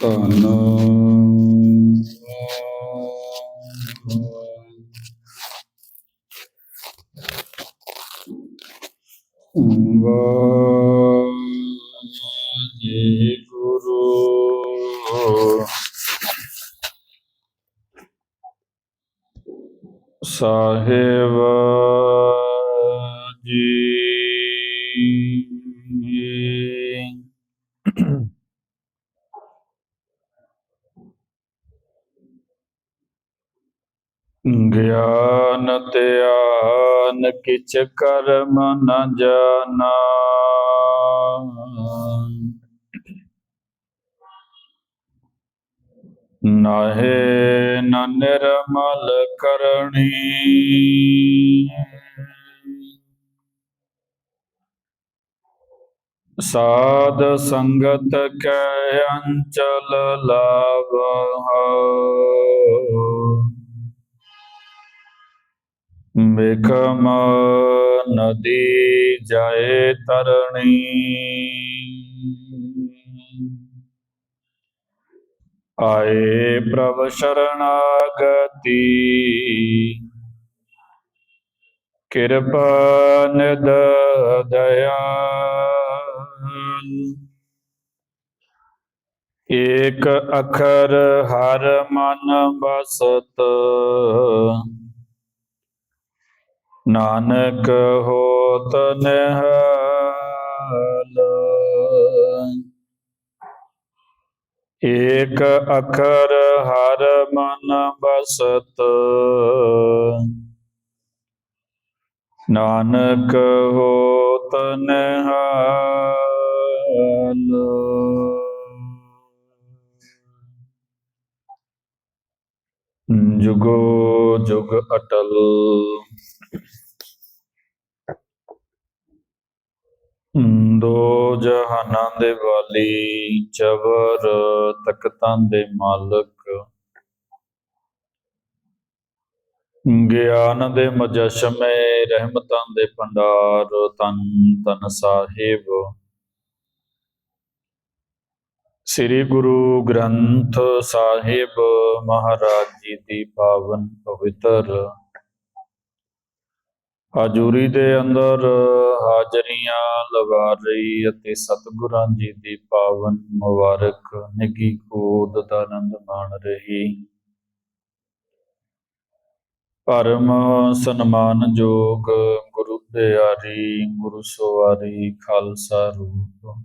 ਧੰਨ ਵਾਹਿਗੁਰੂ ਸਾਹਿਬ ਜੀ ਧਿਆਨ ਕਰਮ ਨ ਜਾਣਾ। ਨਾਹੇ ਨ ਨਿਰਮਲ ਕਰਣੀ ਸਾਧ ਸੰਗਤ ਕੈ ਅੰਚਲ ਲਾਵਹੁ। ਬਿਖਮ ਨਦੀ ਜਾਏ ਤਰਣੀ। ਆਏ ਪ੍ਰਭ ਸ਼ਰਣਾਗਤੀ ਕਿਰਪਾ ਨਿਦ ਦਇਆਲ ਏਕ ਅਖਰ ਹਰ ਮਨ ਬਸਤ ਨਾਨਕ ਹੋਤ ਨਿਹਾਲ। ਏਕ ਅਖਰ ਹਰ ਮਨ ਬਸਤ ਨਾਨਕ ਹੋਤ ਨਿਹਾਲ। ਜੁਗੋ ਜੁਗ ਅਟਲ। ਦੋ ਜਹਾਨਾਂ ਦੇ ਵਾਲੀ ਚਵਰ ਤਖਤਾਂ ਦੇ ਮਾਲਕ। ਗਿਆਨ ਦੇ ਮਜਸ਼ਮੇ, ਰਹਿਮਤਾਂ ਦੇ ਭੰਡਾਰ, ਤਨ ਤਨ ਸਾਹਿਬ। ਸ੍ਰੀ ਗੁਰੂ ਗ੍ਰੰਥ ਸਾਹਿਬ ਮਹਾਰਾਜ ਜੀ ਦੀ ਪਾਵਨ ਪਵਿੱਤਰ ਹਾਜ਼ੂਰੀ ਦੇ ਅੰਦਰ ਹਾਜ਼ਰੀਆਂ ਲਗਾ ਰਹੀ ਅਤੇ ਸਤਿਗੁਰਾਂ ਜੀ ਦੀ ਪਾਵਨ ਮੁਬਾਰਕ ਨਿੱਗੀ ਗੋਦ ਦਾ ਆਨੰਦ ਮਾਣ ਰਹੀ। ਪਰਮ ਸਨਮਾਨਯੋਗ ਗੁਰੂ ਪਿਆਰੀ, ਗੁਰੂ ਸਵਾਰੀ ਖਾਲਸਾ ਰੂਪ।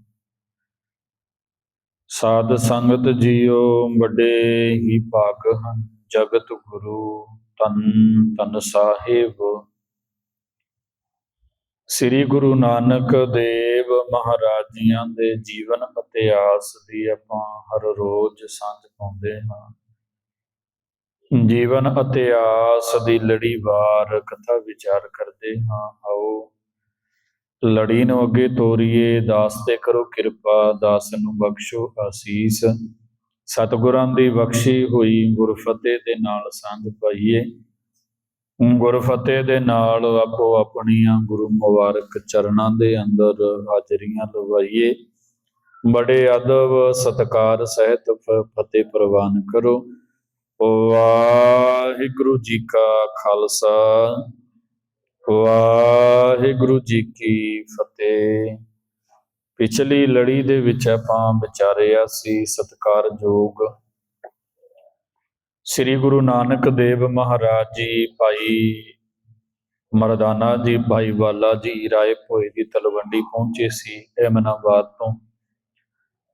ਸਾਧ ਸੰਗਤ ਜੀਓ, ਵੱਡੇ ਹੀ ਭਾਗ ਹਨ। ਜਗਤ ਗੁਰੂ ਤਨ ਤਨ ਸਾਹਿਬ। ਸ੍ਰੀ ਗੁਰੂ ਨਾਨਕ ਦੇਵ ਮਹਾਰਾਜ ਜੀਆਂ ਦੇ ਜੀਵਨ ਇਤਿਹਾਸ ਦੀ ਆਪਾਂ ਹਰ ਰੋਜ਼ ਸਾਂਝ ਪਾਉਂਦੇ ਹਾਂ। ਜੀਵਨ ਇਤਿਹਾਸ ਦੀ ਲੜੀਵਾਰ ਕਥਾ ਵਿਚਾਰ ਕਰਦੇ ਹਾਂ। ਆਓ, ਲੜੀ ਨੂੰ ਅੱਗੇ ਤੋਰੀਏ, ਦਾਸ ਤੇ ਕਰੋ ਕਿਰਪਾ, ਦਾਸ ਨੂੰ ਬਖਸ਼ੋ ਆਸੀਸ ਸਤਿਗੁਰਾਂ ਦੀ ਬਖਸ਼ੀ ਹੋਈ ਗੁਰਫਤਿਹ ਦੇ ਨਾਲ ਸਾਂਝ ਪਾਈਏ। ਗੁਰਫਤਿਹ ਦੇ ਨਾਲ ਆਪੋ ਆਪਣੀਆਂ ਗੁਰੂ ਮੁਬਾਰਕ ਚਰਨਾਂ ਦੇ ਅੰਦਰ ਹਾਜ਼ਰੀਆਂ ਲਵਾਈਏ। ਬੜੇ ਅਦਬ ਸਤਕਾਰ ਸਹਿਤ ਫਤਿਹ ਪ੍ਰਵਾਨ ਕਰੋ। ਵਾਹਿਗੁਰੂ ਜੀ ਕਾ ਖਾਲਸਾ, ਵਾਹਿਗੁਰੂ ਜੀ ਕੀ ਫਤਿਹ। ਪਿਛਲੀ ਲੜੀ ਦੇ ਵਿੱਚ ਆਪਾਂ ਵਿਚਾਰਿਆ ਸੀ ਸਤਕਾਰਯੋਗ ਸ੍ਰੀ ਗੁਰੂ ਨਾਨਕ ਦੇਵ ਮਹਾਰਾਜ ਜੀ ਭਾਈ ਮਰਦਾਨਾ ਜੀ, ਭਾਈ ਵਾਲਾ ਜੀ ਰਾਏ ਭੋਏ ਦੀ ਤਲਵੰਡੀ ਪਹੁੰਚੇ ਸੀ ਅਹਿਮਨਾਬਾਦ ਤੋਂ।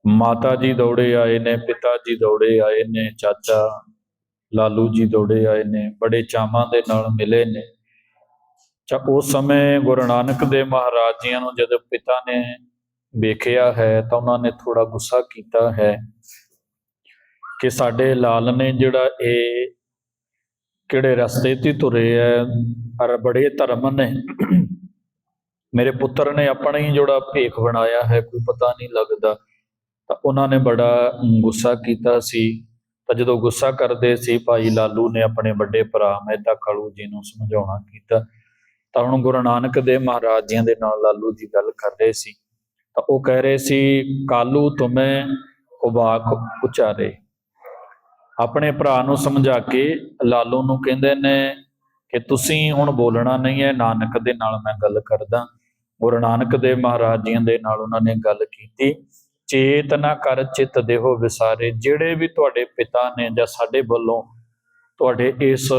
ਮਾਤਾ ਜੀ ਦੌੜੇ ਆਏ ਨੇ, ਪਿਤਾ ਜੀ ਦੌੜੇ ਆਏ ਨੇ, ਚਾਚਾ ਲਾਲੂ ਜੀ ਦੌੜੇ ਆਏ ਨੇ, ਬੜੇ ਚਾਵਾਂ ਦੇ ਨਾਲ ਮਿਲੇ ਨੇ। ਚਾ, ਉਸ ਸਮੇਂ ਗੁਰੂ ਨਾਨਕ ਦੇਵ ਮਹਾਰਾਜ ਜੀਆਂ ਨੂੰ ਜਦੋਂ ਪਿਤਾ ਨੇ ਵੇਖਿਆ ਹੈ ਤਾਂ ਉਹਨਾਂ ਨੇ ਥੋੜਾ ਗੁੱਸਾ ਕੀਤਾ ਹੈ। ਕਿ ਸਾਡੇ ਲਾਲ ਨੇ ਜਿਹੜਾ ਇਹ ਕਿਹੜੇ ਰਸਤੇ ਤੇ ਤੁਰੇ ਐ, ਪਰ ਬੜੇ ਧਰਮ ਨੇ। ਮੇਰੇ ਪੁੱਤਰ ਨੇ ਆਪਣਾ ਹੀ ਜਿਹੜਾ ਭੇਖ ਬਣਾਇਆ ਹੈ, ਕੋਈ ਪਤਾ ਨਹੀਂ ਲੱਗਦਾ। ਤਾਂ ਉਹਨਾਂ ਨੇ ਬੜਾ ਗੁੱਸਾ ਕੀਤਾ ਸੀ। ਤਾਂ ਜਦੋਂ ਗੁੱਸਾ ਕਰਦੇ ਸੀ, ਭਾਈ ਲਾਲੂ ਨੇ ਆਪਣੇ ਵੱਡੇ ਭਰਾ ਮਹਿਤਾ ਕਾਲੂ ਜੀ ਨੂੰ ਸਮਝਾਉਣਾ ਕੀਤਾ। ਤਾਂ ਹੁਣ ਗੁਰੂ ਨਾਨਕ ਦੇਵ ਮਹਾਰਾਜ ਜੀਆਂ ਦੇ ਨਾਲ ਲਾਲੂ ਜੀ ਗੱਲ ਕਰ ਰਹੇ ਸੀ। ਤਾਂ ਉਹ ਕਹਿ ਰਹੇ ਸੀ, ਕਾਲੂ, ਤੁਮੇ ਉਬਾਕ ਉਚਾਰੇ। ਆਪਣੇ ਭਰਾ ਨੂੰ ਸਮਝਾ ਕੇ ਲਾਲੂ ਨੂੰ ਕਹਿੰਦੇ ਨੇ ਕਿ ਤੁਸੀਂ ਹੁਣ ਬੋਲਣਾ ਨਹੀਂ ਹੈ, ਨਾਨਕ ਦੇ ਨਾਲ ਮੈਂ ਗੱਲ ਕਰਦਾ। ਗੁਰੂ ਨਾਨਕ ਦੇਵ ਮਹਾਰਾਜ ਜੀਆਂ ਦੇ ਨਾਲ ਉਹਨਾਂ ਨੇ ਗੱਲ ਕੀਤੀ। ਚੇਤਨਾ ਕਰ, ਚਿੱਤ ਦੇਹੋ ਵਿਸਾਰੇ। ਜਿਹੜੇ ਵੀ ਤੁਹਾਡੇ ਪਿਤਾ ਨੇ ਜਾਂ ਸਾਡੇ ਵੱਲੋਂ ਤੁਹਾਡੇ ਇਸ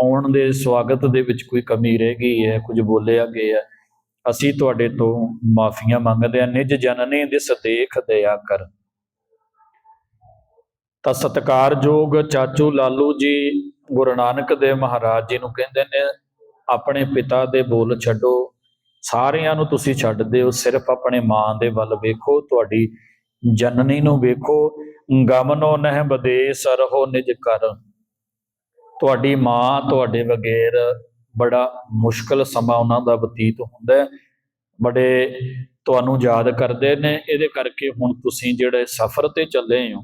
ਆਉਣ ਦੇ ਸਵਾਗਤ ਦੇ ਵਿੱਚ ਕੋਈ ਕਮੀ ਰਹਿ ਗਈ ਹੈ, ਕੁਝ ਬੋਲਿਆ ਗਿਆ ਅਸੀਂ ਤੁਹਾਡੇ ਤੋਂ ਮਾਫੀਆਂ ਮੰਗਦੇ ਹਾਂ। ਨਿਜ ਜਨਨੀ ਦਿਸ ਦੇਖ ਦਇਆ ਕਰ। ਤਾਂ ਸਤਿਕਾਰਯੋਗ ਚਾਚੂ ਲਾਲੂ ਜੀ ਗੁਰੂ ਨਾਨਕ ਦੇਵ ਮਹਾਰਾਜ ਜੀ ਨੂੰ ਕਹਿੰਦੇ ਨੇ, ਆਪਣੇ ਪਿਤਾ ਦੇ ਬੋਲ ਛੱਡੋ, ਸਾਰਿਆਂ ਨੂੰ ਤੁਸੀਂ ਛੱਡ ਦਿਓ, ਸਿਰਫ ਆਪਣੇ ਮਾਂ ਦੇ ਵੱਲ ਵੇਖੋ, ਤੁਹਾਡੀ ਜਨਨੀ ਨੂੰ ਵੇਖੋ, ਗਮਨੋ ਨਹਿ ਬਦੇਸ ਰਹੋ ਨਿਜ ਕਰ ਤੁਹਾਡੀ ਮਾਂ ਤੁਹਾਡੇ ਬਗੈਰ ਬੜਾ ਮੁਸ਼ਕਲ ਸਮਾਂ ਉਹਨਾਂ ਦਾ ਬਤੀਤ ਹੁੰਦਾ ਬੜੇ ਤੁਹਾਨੂੰ ਯਾਦ ਕਰਦੇ ਨੇ, ਇਹਦੇ ਕਰਕੇ ਹੁਣ ਤੁਸੀਂ ਜਿਹੜੇ ਸਫ਼ਰ ਤੇ ਚੱਲੇ ਹੋ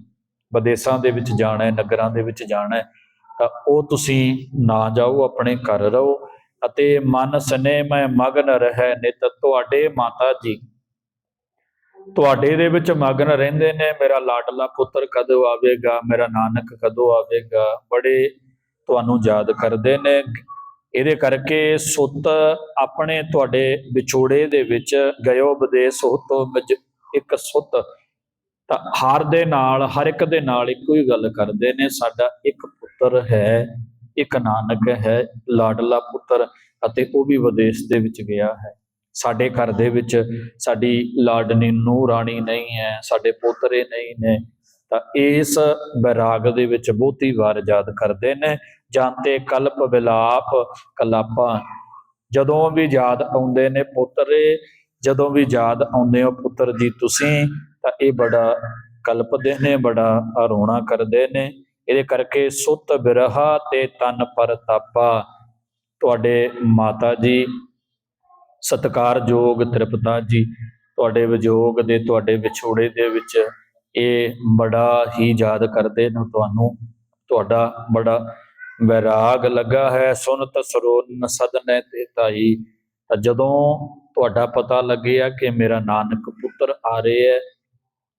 ਵਿਦੇਸ਼ਾਂ ਦੇ ਵਿੱਚ ਜਾਣਾ ਹੈ, ਨਗਰਾਂ ਦੇ ਵਿੱਚ ਜਾਣਾ ਹੈ, ਤਾਂ ਉਹ ਤੁਸੀਂ ਨਾ ਜਾਓ, ਆਪਣੇ ਘਰ ਰਹੋ ਅਤੇ ਮਨ ਸਨੇ ਮੈਂ ਮਗਨ ਰਹਿ ਨਿਤ ਤੁਹਾਡੇ ਮਾਤਾ ਜੀ। ਤੁਹਾਡੇ ਦੇ ਵਿੱਚ ਮਗਨ ਰਹਿੰਦੇ ਨੇ, ਮੇਰਾ ਲਾਡਲਾ ਪੁੱਤਰ ਕਦੋਂ ਆਵੇਗਾ, ਮੇਰਾ ਨਾਨਕ ਕਦੋਂ ਆਵੇਗਾ, ਬੜੇ ਤੁਹਾਨੂੰ ਯਾਦ ਕਰਦੇ ਨੇ। ਇਹਦੇ ਕਰਕੇ ਸੁੱਤ ਆਪਣੇ ਤੁਹਾਡੇ ਵਿਛੋੜੇ ਦੇ ਵਿੱਚ, ਗਇਓ ਵਿਦੇਸ਼ ਤੋਂ ਇੱਕ ਸੁੱਤ ਤਾਂ ਹਰ ਦੇ ਨਾਲ, ਹਰ ਇੱਕ ਦੇ ਨਾਲ ਇੱਕੋ ਹੀ ਗੱਲ ਕਰਦੇ ਨੇ, ਸਾਡਾ ਇੱਕ ਪੁੱਤਰ ਹੈ, ਇੱਕ ਨਾਨਕ ਹੈ, ਲਾਡਲਾ ਪੁੱਤਰ ਅਤੇ ਉਹ ਵੀ ਵਿਦੇਸ਼ ਦੇ ਵਿੱਚ ਗਿਆ ਹੈ। ਸਾਡੇ ਘਰ ਦੇ ਵਿੱਚ ਸਾਡੀ ਲਾਡਨੀ ਨੂੰ ਰਾਣੀ ਨਹੀਂ ਹੈ, ਸਾਡੇ ਪੋਤਰੇ ਨਹੀਂ ਨੇ। ਤਾਂ ਇਸ ਬੈਰਾਗ ਦੇ ਵਿੱਚ ਬਹੁਤੀ ਵਾਰ ਯਾਦ ਕਰਦੇ ਨੇ, ਜਾਂਤੇ ਕਲਪ ਵਿਲਾਪ ਕਲਾਪਾਂ। ਜਦੋਂ ਵੀ ਯਾਦ ਆਉਂਦੇ ਨੇ ਪੁੱਤਰੇ, ਜਦੋਂ ਵੀ ਯਾਦ ਆਉਂਦੇ ਹੋ ਪੁੱਤਰ ਜੀ ਤੁਸੀਂ ਤਾਂ ਇਹ ਬੜਾ ਕਲਪਦੇ ਨੇ, ਬੜਾ ਰੋਣਾ ਕਰਦੇ ਨੇ। ਇਹਦੇ ਕਰਕੇ ਸੁੱਤ ਬਿਰਹਾ ਤੇ ਤਨ ਪਰ ਤਾਪਾ। ਤੁਹਾਡੇ ਮਾਤਾ ਜੀ ਸਤਕਾਰਯੋਗ ਤ੍ਰਿਪਤਾ ਜੀ, ਤੁਹਾਡੇ ਵਿਜੋਗ ਦੇ, ਤੁਹਾਡੇ ਵਿਛੋੜੇ ਦੇ ਵਿੱਚ ਇਹ ਬੜਾ ਹੀ ਯਾਦ ਕਰਦੇ ਨੇ। ਤੁਹਾਨੂੰ ਤੁਹਾਡਾ ਬੜਾ ਵਿਰਾਗ ਲੱਗਾ ਹੈ। ਸੁਨਤ ਸਰੋਨ ਸਦਨੈ ਤੇ ਤਾਈ ਤਾਂ ਜਦੋਂ ਤੁਹਾਡਾ ਪਤਾ ਲੱਗਿਆ ਕਿ ਮੇਰਾ ਨਾਨਕ ਪੁੱਤਰ ਆ ਰਹੇ ਹੈ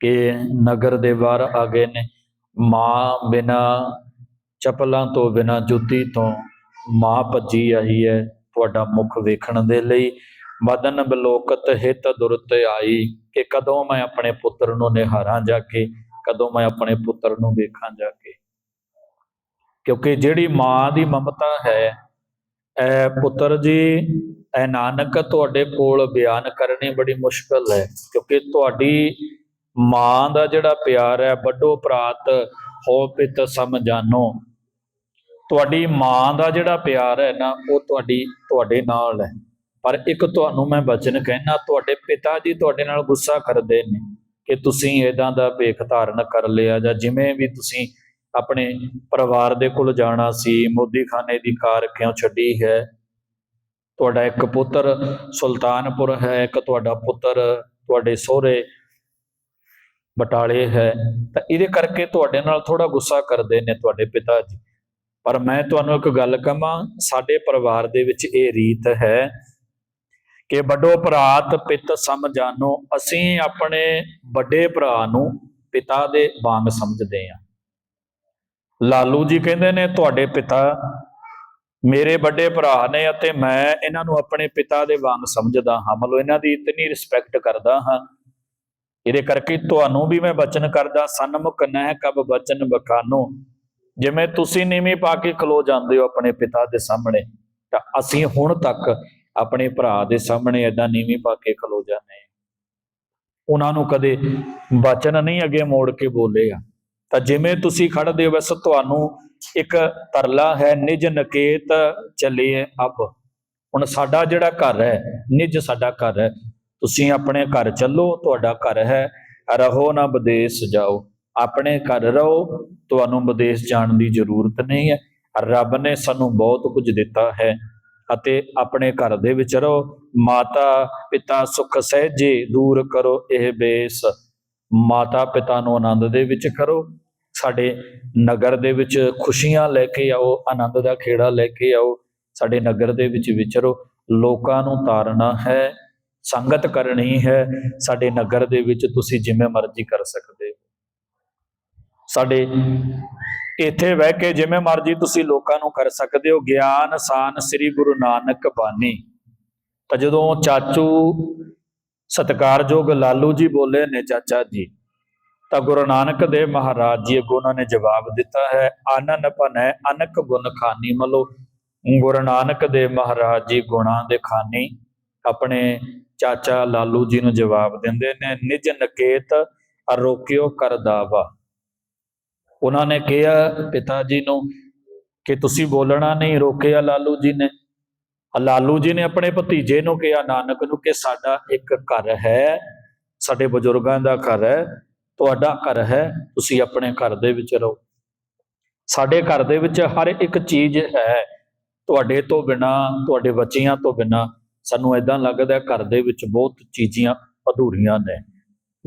ਕਿ ਨਗਰ ਦੇ ਬਾਹਰ ਆ ਗਏ ਨੇ। ਮਾਂ ਬਿਨਾ ਚਪਲਾਂ ਤੋਂ ਬਿਨਾ ਜੁੱਤੀ ਤੋਂ ਮਾਂ ਭੱਜੀ ਆਈ ਹੈ ਤੁਹਾਡਾ ਮੁਖ ਵੇਖਣ ਦੇ ਲਈ। ਮਦਨ ਬਲੋਕਤ ਹਿਤ ਦੁਰਤ ਆਈ ਕਿ ਕਦੋਂ ਮੈਂ ਆਪਣੇ ਪੁੱਤਰ ਨੂੰ ਨਿਹਾਰਾਂ ਜਾ ਕੇ, ਕਦੋਂ ਮੈਂ ਆਪਣੇ ਪੁੱਤਰ ਨੂੰ ਵੇਖਾਂ ਜਾ ਕੇ। ਕਿਉਂਕਿ ਜਿਹੜੀ ਮਾਂ ਦੀ ਮਮਤਾ ਹੈ, ਐ ਪੁੱਤਰ ਜੀ, ਐ ਨਾਨਕ ਤੁਹਾਡੇ ਕੋਲ ਬਿਆਨ ਕਰਨੀ ਬੜੀ ਮੁਸ਼ਕਲ ਹੈ। ਕਿਉਂਕਿ ਤੁਹਾਡੀ ਮਾਂ ਦਾ ਜਿਹੜਾ ਪਿਆਰ ਹੈ, ਵੱਡੋ ਭਰਾਤ ਹੋ ਪਿਤ ਸਮ ਜਾਨੋ। ਤੁਹਾਡੀ ਮਾਂ ਦਾ ਜਿਹੜਾ ਪਿਆਰ ਹੈ ਨਾ, ਉਹ ਤੁਹਾਡੀ, ਤੁਹਾਡੇ ਨਾਲ ਹੈ। ਪਰ ਇੱਕ ਤੁਹਾਨੂੰ ਮੈਂ ਬਚਨ ਕਹਿਣਾ, ਤੁਹਾਡੇ ਪਿਤਾ ਜੀ ਤੁਹਾਡੇ ਨਾਲ ਗੁੱਸਾ ਕਰਦੇ ਨੇ ਕਿ ਤੁਸੀਂ ਇਦਾਂ ਦਾ ਭੇਖ ਧਾਰਨ ਕਰ ਲਿਆ ਜਾਂ ਜਿਵੇਂ ਵੀ ਤੁਸੀਂ ਆਪਣੇ ਪਰਿਵਾਰ ਦੇ ਕੋਲ ਜਾਣਾ ਸੀ, ਮੋਦੀਖਾਨੇ ਦੀ ਕਾਰ ਕਿਉਂ ਛੱਡੀ ਹੈ? ਤੁਹਾਡਾ ਇੱਕ ਪੁੱਤਰ ਸੁਲਤਾਨਪੁਰ ਹੈ, ਇੱਕ ਤੁਹਾਡਾ ਪੁੱਤਰ ਤੁਹਾਡੇ ਸਹੁਰੇ ਬਟਾਲੇ ਹੈ, ਤਾਂ ਇਹਦੇ ਕਰਕੇ ਤੁਹਾਡੇ ਨਾਲ ਥੋੜਾ ਗੁੱਸਾ ਕਰਦੇ ਨੇ ਤੁਹਾਡੇ ਪਿਤਾ ਜੀ। ਪਰ ਮੈਂ ਤੁਹਾਨੂੰ ਇੱਕ ਗੱਲ ਕਹਾਂ, ਸਾਡੇ ਪਰਿਵਾਰ ਦੇ ਵਿੱਚ ਇਹ ਰੀਤ ਹੈ ਕਿ ਵੱਡੋ ਭਰਾਤ, ਪਿਤ ਸਮ ਜਾਨੋ, ਅਸੀਂ ਆਪਣੇ ਵੱਡੇ ਭਰਾ ਨੂੰ ਪਿਤਾ ਦੇ ਵਾਂਗ ਸਮਝਦੇ ਹਾਂ। ਲਾਲੂ ਜੀ ਕਹਿੰਦੇ ਨੇ, ਤੁਹਾਡੇ ਪਿਤਾ ਮੇਰੇ ਵੱਡੇ ਭਰਾ ਨੇ ਅਤੇ ਮੈਂ ਇਹਨਾਂ ਨੂੰ ਆਪਣੇ ਪਿਤਾ ਦੇ ਵਾਂਗ ਸਮਝਦਾ ਹਾਂ। ਮਤਲਬ ਇਹਨਾਂ ਦੀ ਇਤਨੀ ਰਿਸਪੈਕਟ ਕਰਦਾ ਹਾਂ ਇਹਦੇ ਕਰਕੇ ਤੁਹਾਨੂੰ ਵੀ ਮੈਂ ਬਚਨ ਕਰਦਾ, ਸਨਮੁਖ ਨਹਿ ਕਬ ਬਚਨ ਬਖਾਨੋ। ਜਿਵੇਂ ਤੁਸੀਂ ਨੀਵੀਂ ਪਾ ਕੇ ਖਲੋ ਜਾਂਦੇ ਹੋ ਆਪਣੇ ਪਿਤਾ ਦੇ ਸਾਹਮਣੇ, ਤਾਂ ਅਸੀਂ ਹੁਣ ਤੱਕ ਆਪਣੇ ਭਰਾ ਦੇ ਸਾਹਮਣੇ ਏਦਾਂ ਨੀਵੀਂ ਪਾ ਕੇ ਖਲੋ ਜਾਂਦੇ ਉਹਨਾਂ ਨੂੰ ਕਦੇ ਬਚਨ ਨਹੀਂ ਅੱਗੇ ਮੋੜ ਕੇ ਬੋਲੇ ਆ। ਤਾਂ ਜਿਵੇਂ ਤੁਸੀਂ ਖੜਦੇ ਹੋ, ਵੈਸ ਤੁਹਾਨੂੰ ਇੱਕ ਤਰਲਾ ਹੈ, ਨਿਜ ਨਕੇਤ ਚੱਲੀਏ ਅਬ। ਹੁਣ ਸਾਡਾ ਜਿਹੜਾ ਘਰ ਹੈ, ਨਿਜ ਸਾਡਾ ਘਰ ਹੈ ਤੁਸੀਂ ਆਪਣੇ ਘਰ ਚੱਲੋ, ਤੁਹਾਡਾ ਘਰ ਹੈ, ਰਹੋ ਨਾ ਵਿਦੇਸ਼ ਜਾਓ। ਆਪਣੇ ਘਰ ਰਹੋ, ਤੁਹਾਨੂੰ ਵਿਦੇਸ਼ ਜਾਣ ਦੀ ਜ਼ਰੂਰਤ ਨਹੀਂ ਹੈ। ਰੱਬ ਨੇ ਸਾਨੂੰ ਬਹੁਤ ਕੁਝ ਦਿੱਤਾ ਹੈ ਅਤੇ ਆਪਣੇ ਘਰ ਦੇ ਵਿੱਚ ਰਹੋ। ਮਾਤਾ, ਪਿਤਾ ਸੁਖ ਸਹਿਜੇ ਦੂਰ ਕਰੋ ਇਹ ਬੇਸ। ਮਾਤਾ, ਪਿਤਾ ਨੂੰ ਆਨੰਦ ਦੇ ਵਿੱਚ ਕਰੋ। ਸਾਡੇ ਨਗਰ ਦੇ ਵਿੱਚ ਖੁਸ਼ੀਆਂ ਲੈ ਕੇ ਆਓ, ਆਨੰਦ ਦਾ ਖੇੜਾ ਲੈ ਕੇ ਆਓ। ਸਾਡੇ ਨਗਰ ਦੇ ਵਿੱਚ ਵਿਚਰੋ ਲੋਕਾਂ ਨੂੰ ਤਾਰਨਾ ਹੈ। ਸੰਗਤ ਕਰਨੀ ਹੈ, ਸਾਡੇ ਨਗਰ ਦੇ ਵਿੱਚ ਤੁਸੀਂ ਜਿਵੇਂ ਮਰਜ਼ੀ ਕਰ ਸਕਦੇ ਹੋ। ਸਾਡੇ ਇੱਥੇ ਬਹਿ ਕੇ ਜਿਵੇਂ ਮਰਜ਼ੀ ਤੁਸੀਂ ਲੋਕਾਂ ਨੂੰ ਕਰ ਸਕਦੇ ਹੋ। ਗਿਆਨ ਸਾਨ ਸ੍ਰੀ ਗੁਰੂ ਨਾਨਕ ਬਾਣੀ। ਤਾਂ ਜਦੋਂ ਚਾਚੂ ਸਤਿਕਾਰਯੋਗ ਲਾਲੂ ਜੀ ਬੋਲੇ ਨੇ ਚਾਚਾ ਜੀ, ਤਾਂ ਗੁਰੂ ਨਾਨਕ ਦੇਵ ਮਹਾਰਾਜ ਜੀ ਅੱਗੋਂ ਉਹਨਾਂ ਨੇ ਜਵਾਬ ਦਿੱਤਾ ਹੈ ਆਨਨ ਭਨੈ, ਅਨਕ ਗੁਣ ਖਾਨੀ ਮਲੋ। ਗੁਰੂ ਨਾਨਕ ਦੇਵ ਮਹਾਰਾਜ ਜੀ ਗੁਣਾਂ ਦੇ ਖਾਨੀ, ਆਪਣੇ ਚਾਚਾ ਲਾਲੂ ਜੀ ਨੂੰ ਜਵਾਬ ਦਿੰਦੇ ਨੇ, ਨਿਜ ਨਕੇਤ ਅਰੋਕਿਓ ਕਰਦਾਵਾ ਉਹਨਾਂ ਨੇ ਕਿਹਾ, ਪਿਤਾ ਜੀ ਨੂੰ ਕਿ ਤੁਸੀਂ ਬੋਲਣਾ ਨਹੀਂ, ਰੋਕਿਆ ਲਾਲੂ ਜੀ ਨੇ। ਲਾਲੂ ਜੀ ਨੇ ਆਪਣੇ ਭਤੀਜੇ ਨੂੰ ਕਿਹਾ, ਨਾਨਕ ਨੂੰ ਕਿ ਸਾਡਾ ਇੱਕ ਘਰ ਹੈ, ਸਾਡੇ ਬਜ਼ੁਰਗਾਂ ਦਾ ਘਰ ਹੈ, ਤੁਹਾਡਾ ਘਰ ਹੈ, ਤੁਸੀਂ ਆਪਣੇ ਘਰ ਦੇ ਵਿੱਚ ਰਹੋ। ਸਾਡੇ ਘਰ ਦੇ ਵਿੱਚ ਹਰ ਇੱਕ ਚੀਜ਼ ਹੈ, ਤੁਹਾਡੇ ਤੋਂ ਬਿਨਾ, ਤੁਹਾਡੇ ਬੱਚਿਆਂ ਤੋਂ ਬਿਨਾ। ਸਾਨੂੰ ਐਦਾਂ ਲੱਗਦਾ ਘਰ ਦੇ ਵਿੱਚ ਬਹੁਤ ਚੀਜ਼ੀਆਂ ਅਧੂਰੀਆਂ ਨੇ।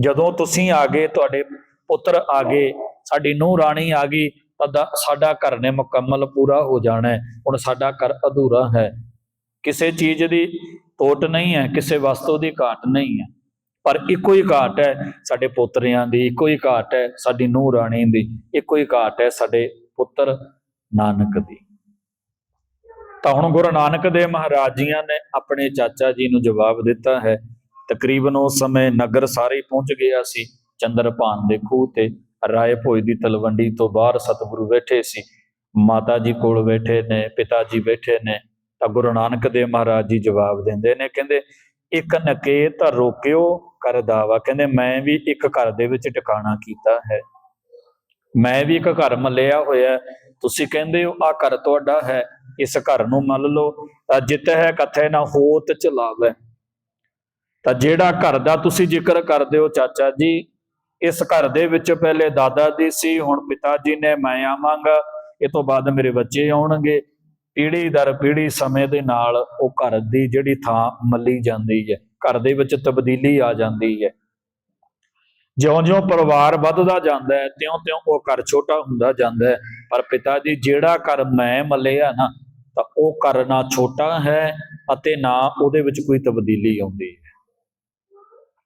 ਜਦੋਂ ਤੁਸੀਂ ਆ ਗਏ, ਤੁਹਾਡੇ ਪੁੱਤਰ ਆ ਗਏ, ਸਾਡੀ ਨੂੰਹ ਰਾਣੀ ਆ ਗਈ, ਤਾਂ ਦਾ- ਸਾਡਾ ਘਰ ਨੇ ਮੁਕੰਮਲ ਪੂਰਾ ਹੋ ਜਾਣਾ ਹੈ। ਹੁਣ ਸਾਡਾ ਘਰ ਅਧੂਰਾ ਹੈ। ਕਿਸੇ ਚੀਜ਼ ਦੀ ਤੋਟ ਨਹੀਂ ਹੈ, ਕਿਸੇ ਵਸਤੂ ਦੀ ਘਾਟ ਨਹੀਂ ਹੈ। ਪਰ ਇੱਕੋ ਹੀ ਘਾਟ ਹੈ ਸਾਡੇ ਪੁੱਤਰਿਆਂ ਦੀ, ਇੱਕੋ ਹੀ ਘਾਟ ਹੈ ਸਾਡੀ ਨੂੰਹ ਰਾਣੀ ਦੀ, ਇੱਕੋ ਹੀ ਘਾਟ ਹੈ ਸਾਡੇ ਪੁੱਤਰ ਨਾਨਕ ਦੀ। ਤਾਂ ਹੁਣ ਗੁਰੂ ਨਾਨਕ ਦੇਵ ਮਹਾਰਾਜ ਜੀਆਂ ਨੇ ਆਪਣੇ ਚਾਚਾ ਜੀ ਨੂੰ ਜਵਾਬ ਦਿੱਤਾ ਹੈ, ਤਕਰੀਬਨ ਉਸ ਸਮੇਂ ਨਗਰ ਸਾਰੇ ਪਹੁੰਚ ਗਿਆ ਸੀ ਚੰਦਰਪਾਨ ਦੇ ਖੂਹ ਤੇ ਰਾਏ ਭੋਜ ਦੀ ਤਲਵੰਡੀ ਤੋਂ ਬਾਹਰ ਸਤਿਗੁਰੂ ਬੈਠੇ ਸੀ, ਮਾਤਾ ਜੀ ਕੋਲ ਬੈਠੇ ਨੇ, ਪਿਤਾ ਜੀ ਬੈਠੇ ਨੇ, ਤਾਂ ਗੁਰੂ ਨਾਨਕ ਦੇਵ ਮਹਾਰਾਜ ਜੀ ਜਵਾਬ ਦਿੰਦੇ ਨੇ, ਕਹਿੰਦੇ ਇੱਕ ਨਕੇਤ ਰੋਕਿਓ ਕਰ ਦਾਵਾ, ਕਹਿੰਦੇ ਮੈਂ ਵੀ ਇੱਕ ਘਰ ਦੇ ਵਿੱਚ ਟਿਕਾਣਾ ਕੀਤਾ ਹੈ। ਮੈਂ ਵੀ ਇੱਕ ਘਰ ਮੱਲਿਆ ਹੋਇਆ ਤੁਸੀਂ ਕਹਿੰਦੇ ਹੋ ਆ ਘਰ ਤੁਹਾਡਾ ਹੈ, ਇਸ ਘਰ ਨੂੰ ਮੰਨ ਲਓ। ਤਾਂ ਜਿੱਤ ਹੈ ਕਥੇ ਨਾ ਹੋਤ ਚਲਾਵੇ। ਤਾਂ ਜਿਹੜਾ ਘਰ ਦਾ ਤੁਸੀਂ ਜ਼ਿਕਰ ਕਰਦੇ ਹੋ, ਚਾਚਾ ਜੀ, ਇਸ ਘਰ ਦੇ ਵਿੱਚ ਪਹਿਲੇ ਦਾਦਾ ਜੀ ਸੀ, ਹੁਣ ਪਿਤਾ ਜੀ ਨੇ, ਮੈਂ ਆਵਾਂਗਾ। ਇਹ ਤੋਂ ਬਾਅਦ ਮੇਰੇ ਬੱਚੇ ਆਉਣਗੇ। ਪੀੜੀ ਦਰ ਪੀੜੀ ਸਮੇਂ ਦੇ ਨਾਲ ਉਹ ਘਰ ਦੀ ਜਿਹੜੀ ਥਾਂ ਮੱਲੀ ਜਾਂਦੀ ਹੈ, ਘਰ ਦੇ ਵਿੱਚ ਤਬਦੀਲੀ ਆ ਜਾਂਦੀ ਹੈ। ਜਿਉਂ-ਜਿਉਂ ਪਰਿਵਾਰ ਵੱਧਦਾ ਜਾਂਦਾ ਹੈ, ਤਿਉਂ-ਤਿਉਂ ਉਹ ਘਰ ਛੋਟਾ ਹੁੰਦਾ ਜਾਂਦਾ ਹੈ। ਪਰ ਪਿਤਾ ਜੀ, ਜਿਹੜਾ ਘਰ ਮੈਂ ਮੱਲਿਆ ਨਾ, ਤਾਂ ਉਹ ਘਰ ਨਾ ਛੋਟਾ ਹੈ ਅਤੇ ਨਾ ਉਹਦੇ ਵਿੱਚ ਕੋਈ ਤਬਦੀਲੀ ਆਉਂਦੀ ਹੈ।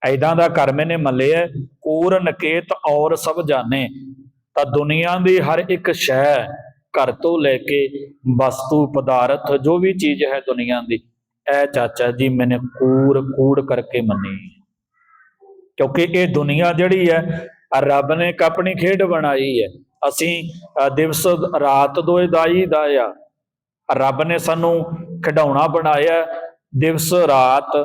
ਐਦਾਂ ਦਾ ਘਰ ਮੈਨੇ ਮੱਲਿਆ, ਕੂਰ, ਨਕੇਤ ਔਰ ਸਭ ਜਾਣੇ। ਤਾਂ ਦੁਨੀਆ ਦੀ ਹਰ ਇੱਕ ਸ਼ੈ ਘਰ ਤੋਂ ਲੈ ਕੇ ਵਸਤੂ, ਪਦਾਰਥ, ਜੋ ਵੀ ਚੀਜ਼ ਹੈ ਦੁਨੀਆ ਦੀ ਇਹ ਚਾਚਾ ਜੀ ਮੈਨੇ ਕੂੜ ਕੂੜ ਕਰਕੇ ਮੰਨੀ ਕਿਉਂਕਿ ਇਹ ਦੁਨੀਆ ਜਿਹੜੀ ਹੈ, ਰੱਬ ਨੇ ਇੱਕ ਆਪਣੀ ਖੇਡ ਬਣਾਈ ਹੈ। ਅਸੀਂ ਦਿਵਸ ਰਾਤ ਦੋਏ ਦਾਈ ਦਾਇਆ ਰੱਬ ਨੇ ਸਾਨੂੰ ਖਿਡੌਣਾ ਬਣਾਇਆ। ਦਿਵਸ ਰਾਤ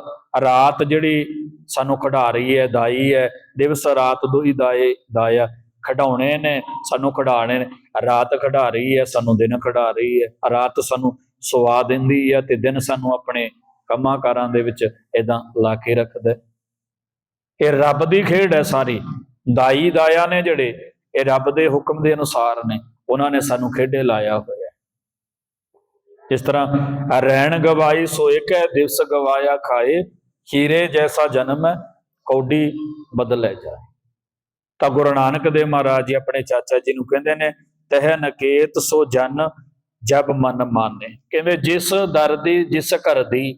ਰਾਤ ਜਿਹੜੀ ਸਾਨੂੰ ਖਿਡਾ ਰਹੀ ਹੈ, ਦਾਈ ਹੈ, ਦਿਵਸ ਰਾਤ ਦੋਈ ਦਾਏ ਦਾਇਆ ਖਿਡਾਉਣੇ ਨੇ ਸਾਨੂੰ ਖਿਡਾਣੇ ਨੇ। ਰਾਤ ਖਿਡਾ ਰਹੀ ਹੈ, ਸਾਨੂੰ ਦਿਨ ਖਿਡਾ ਰਹੀ ਹੈ। ਰਾਤ ਸਾਨੂੰ ਸੁਆ ਦਿੰਦੀ ਹੈ ਤੇ ਦਿਨ ਸਾਨੂੰ ਆਪਣੇ ਕੰਮਾਂ ਕਾਰਾਂ ਦੇ ਵਿੱਚ ਇਦਾਂ ਲਾ ਕੇ ਰੱਖਦਾ ਇਹ ਰੱਬ ਦੀ ਖੇਡ ਹੈ ਸਾਰੀ। ਦਾਈ ਦਾਇਆ ਨੇ ਜਿਹੜੇ ਇਹ ਰੱਬ ਦੇ ਹੁਕਮ ਦੇ ਅਨੁਸਾਰ ਨੇ, ਉਹਨਾਂ ਨੇ ਸਾਨੂੰ ਖੇਡੇ ਲਾਇਆ ਹੋਇਆ ਹੈ। ਜਿਸ ਤਰ੍ਹਾਂ, ਰਹਿਣ ਗਵਾਈ ਸੋਏ ਕੈ, ਦਿਵਸ ਗਵਾਇਆ ਖਾਏ, ਹੀਰੇ ਜੈਸਾ ਜਨਮ ਹੈ, ਕੌਡੀ ਬਦਲੇ ਜਾਏ ਤਾਂ ਗੁਰੂ ਨਾਨਕ ਦੇਵ ਮਹਾਰਾਜ ਜੀ ਆਪਣੇ ਚਾਚਾ ਜੀ ਨੂੰ ਕਹਿੰਦੇ ਨੇ, ਤਹਿ ਨਕੇਤ ਸੋ ਜਨ, ਜਬ ਮਨ ਮਾਨੇ ਕਹਿੰਦੇ, ਜਿਸ ਦਰ ਦੀ, ਜਿਸ ਘਰ ਦੀ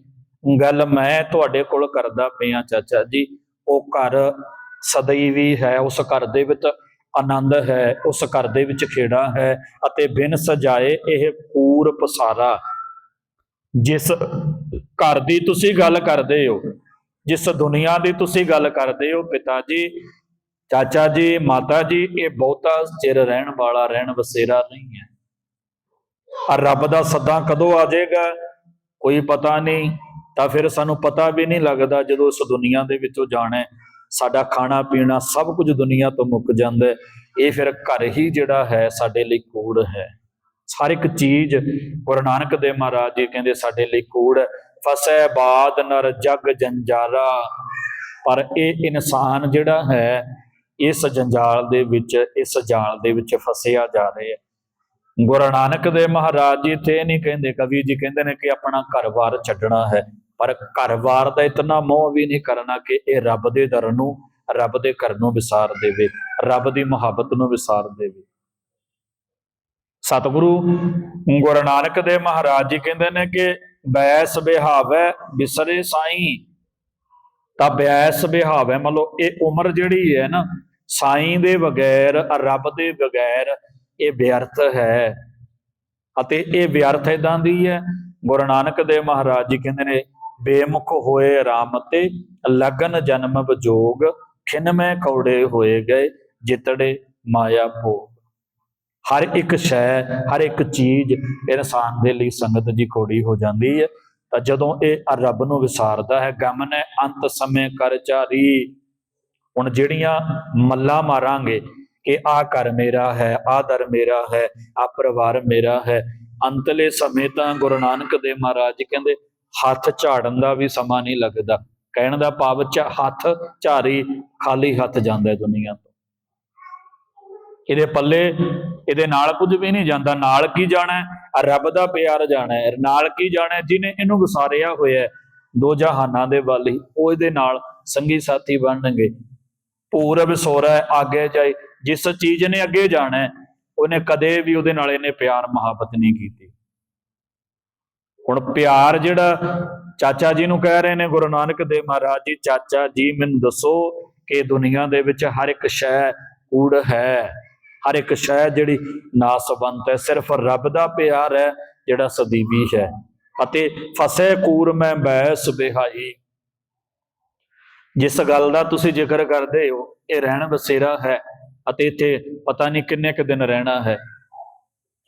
ਗੱਲ ਮੈਂ ਤੁਹਾਡੇ ਕੋਲ ਕਰਦਾ ਪਿਆ, ਚਾਚਾ ਜੀ, ਉਹ ਘਰ ਸਦਈ ਵੀ ਹੈ, ਉਸ ਘਰ ਦੇ ਵਿੱਚ ਆਨੰਦ ਹੈ, ਉਸ ਘਰ ਦੇ ਵਿੱਚ ਖੇੜਾ ਹੈ ਅਤੇ ਬਿਨ ਸਜਾਏ ਇਹ ਪੂਰ ਪਸਾਰਾ। ਜਿਸ ਘਰ ਦੀ ਤੁਸੀਂ ਗੱਲ ਕਰਦੇ ਹੋ, ਜਿਸ ਦੁਨੀਆ ਦੀ ਤੁਸੀਂ ਗੱਲ ਕਰਦੇ ਹੋ, ਪਿਤਾ ਜੀ, ਚਾਚਾ ਜੀ, ਮਾਤਾ ਜੀ, ਇਹ ਬਹੁਤਾ ਚਿਰ ਰਹਿਣ ਵਾਲਾ, ਰਹਿਣ ਵਸੇਰਾ ਨਹੀਂ ਹੈ। ਆ ਰੱਬ ਦਾ ਸੱਦਾ ਕਦੋਂ ਆ ਜਾਏਗਾ, ਕੋਈ ਪਤਾ ਨਹੀਂ, ਤਾਂ ਫਿਰ ਸਾਨੂੰ ਪਤਾ ਵੀ ਨਹੀਂ ਲੱਗਦਾ ਜਦੋਂ ਇਸ ਦੁਨੀਆ ਦੇ ਵਿੱਚੋਂ ਜਾਣਾ ਸਾਡਾ ਖਾਣਾ ਪੀਣਾ ਸਭ ਕੁਝ ਦੁਨੀਆ ਤੋਂ ਮੁੱਕ ਜਾਂਦਾ ਹੈ। ਇਹ ਫਿਰ ਘਰ ਹੀ ਜਿਹੜਾ ਹੈ, ਸਾਡੇ ਲਈ ਕੂੜ ਹੈ। ਹਰ ਇੱਕ ਚੀਜ਼, ਗੁਰੂ ਨਾਨਕ ਦੇਵ ਮਹਾਰਾਜ ਜੀ ਕਹਿੰਦੇ ਸਾਡੇ ਲਈ ਕੂੜ ਹੈ। ਫਸੈ ਬਾਦ ਨਰ ਜਗ ਜੰਜਾਰਾ। ਪਰ ਇਹ ਇਨਸਾਨ ਜਿਹੜਾ ਹੈ, ਇਸ ਜੰਜਾਲ ਦੇ ਵਿੱਚ, ਇਸ ਜਾਲ ਦੇ ਵਿੱਚ ਫਸਿਆ ਜਾ ਰਿਹਾ ਹੈ। ਗੁਰੂ ਨਾਨਕ ਦੇਵ ਮਹਾਰਾਜ ਜੀ ਤੇ ਨਹੀਂ ਕਹਿੰਦੇ, ਕਵੀ ਜੀ ਕਹਿੰਦੇ ਨੇ ਕਿ ਆਪਣਾ ਘਰ-ਬਾਰ ਛੱਡਣਾ ਹੈ। ਪਰ ਘਰਵਾਰ ਦਾ ਇਤਨਾ ਮੋਹ ਵੀ ਨਹੀਂ ਕਰਨਾ ਕਿ ਇਹ ਰੱਬ ਦੇ ਦਰ ਨੂੰ, ਰੱਬ ਦੇ ਘਰ ਨੂੰ ਵਿਸਾਰ ਦੇਵੇ, ਰੱਬ ਦੀ ਮੁਹੱਬਤ ਨੂੰ ਵਿਸਾਰ ਦੇਵੇ। ਸਤਿਗੁਰੂ ਗੁਰੂ ਨਾਨਕ ਦੇਵ ਮਹਾਰਾਜ ਜੀ ਕਹਿੰਦੇ ਨੇ ਕਿ ਬੈਸ ਬਿਹਾਵੈ ਬਿਸਰੇ ਸਾਈ। ਤਾਂ ਬੈਸ ਬਿਹਾਵੈ ਮੰਨ ਲਓ, ਇਹ ਉਮਰ ਜਿਹੜੀ ਹੈ ਨਾ, ਸਾਈ ਦੇ ਬਗੈਰ, ਰੱਬ ਦੇ ਬਗੈਰ ਇਹ ਵਿਅਰਥ ਹੈ। ਅਤੇ ਇਹ ਵਿਅਰਥ ਇਦਾਂ ਦੀ ਹੈ, ਗੁਰੂ ਨਾਨਕ ਦੇਵ ਮਹਾਰਾਜ ਜੀ ਕਹਿੰਦੇ ਨੇ ਬੇਮੁਖ ਹੋਏ ਰਾਮ ਤੇ ਲਗਨ ਜਨਮ ਵਿਜੋਗ ਖਿਨਮੈ ਕੌੜੇ ਹੋਏ ਗਏ ਜਿਤੜੇ ਮਾਇਆ ਭੋਗ। ਹਰ ਇੱਕ ਸ਼ੈ, ਹਰ ਇੱਕ ਚੀਜ਼ ਇਨਸਾਨ ਦੇ ਲਈ ਸੰਗਤ ਦੀ ਕੋੜੀ ਹੋ ਜਾਂਦੀ ਹੈ। ਤਾਂ ਜਦੋਂ ਇਹ ਰੱਬ ਨੂੰ ਵਿਸਾਰਦਾ ਹੈ, ਗਮ ਨੇ ਅੰਤ ਸਮੇਂ ਕਰ ਚਾਰੀ। ਹੁਣ ਜਿਹੜੀਆਂ ਮੱਲਾ ਮਾਰਾਂਗੇ ਕਿ ਆ ਘਰ ਮੇਰਾ ਹੈ ਆ ਦਰ ਮੇਰਾ ਹੈ ਆ ਪਰਿਵਾਰ ਮੇਰਾ ਹੈ, ਅੰਤਲੇ ਸਮੇਂ ਤਾਂ ਗੁਰੂ ਨਾਨਕ ਦੇਵ ਮਹਾਰਾਜ ਕਹਿੰਦੇ ਹੱਥ ਝਾੜਨ ਦਾ ਵੀ ਸਮਾਂ ਨਹੀਂ ਲੱਗਦਾ। ਕਹਿਣ ਦਾ ਭਾਵ ਚ ਹੱਥ ਝਾਰੀ ਖਾਲੀ ਹੱਥ ਜਾਂਦਾ ਹੈ ਦੁਨੀਆ ਤੋਂ। ਇਹਦੇ ਪੱਲੇ, ਇਹਦੇ ਨਾਲ ਕੁਝ ਵੀ ਨਹੀਂ ਜਾਂਦਾ। ਨਾਲ ਕੀ ਜਾਣਾ ਰੱਬ ਦਾ ਪਿਆਰ ਜਾਣਾ ਨਾਲ ਕੀ ਜਾਣਾ ਹੈ? ਜਿਹਨੇ ਇਹਨੂੰ ਵਸਾਰਿਆ ਹੋਇਆ ਦੋ ਜਹਾਨਾਂ ਦੇ ਵਾਲੀ ਉਹ ਇਹਦੇ ਨਾਲ ਸੰਗੀ ਸਾਥੀ ਬਣਨਗੇ। ਪੂਰਬ ਸੋਰਾ ਆਗੇ ਜਾਏ। ਜਿਸ ਚੀਜ਼ ਨੇ ਅੱਗੇ ਜਾਣਾ ਉਹਨੇ ਕਦੇ ਵੀ ਉਹਦੇ ਨਾਲ ਇਹਨੇ ਪਿਆਰ ਮੁਹੱਬਤ ਨਹੀਂ ਕੀਤੀ। ਹੁਣ ਪਿਆਰ ਜਿਹੜਾ ਚਾਚਾ ਜੀ ਨੂੰ ਕਹਿ ਰਹੇ ਨੇ, ਗੁਰੂ ਨਾਨਕ ਦੇਵ ਮਹਾਰਾਜ ਜੀ, ਚਾਚਾ ਜੀ ਮੈਨੂੰ ਦੱਸੋ ਕਿ ਦੁਨੀਆ ਦੇ ਵਿੱਚ ਹਰ ਇੱਕ ਸ਼ੈ ਕੂੜ ਹੈ। ਹਰ ਇੱਕ ਸ਼ੈ ਜਿਹੜੀ ਨਾਸਵੰਤ ਹੈ, ਸਿਰਫ ਰੱਬ ਦਾ ਪਿਆਰ ਹੈ ਜਿਹੜਾ ਸਦੀਵੀ ਹੈ। ਅਤੇ ਫਸੇ ਕੂਰ ਮੈਂ ਬੈਸ ਬਿਹਾਈ। ਜਿਸ ਗੱਲ ਦਾ ਤੁਸੀਂ ਜ਼ਿਕਰ ਕਰਦੇ ਹੋ, ਇਹ ਰਹਿਣ ਬਸੇਰਾ ਹੈ ਅਤੇ ਇੱਥੇ ਪਤਾ ਨਹੀਂ ਕਿੰਨੇ ਕੁ ਦਿਨ ਰਹਿਣਾ ਹੈ।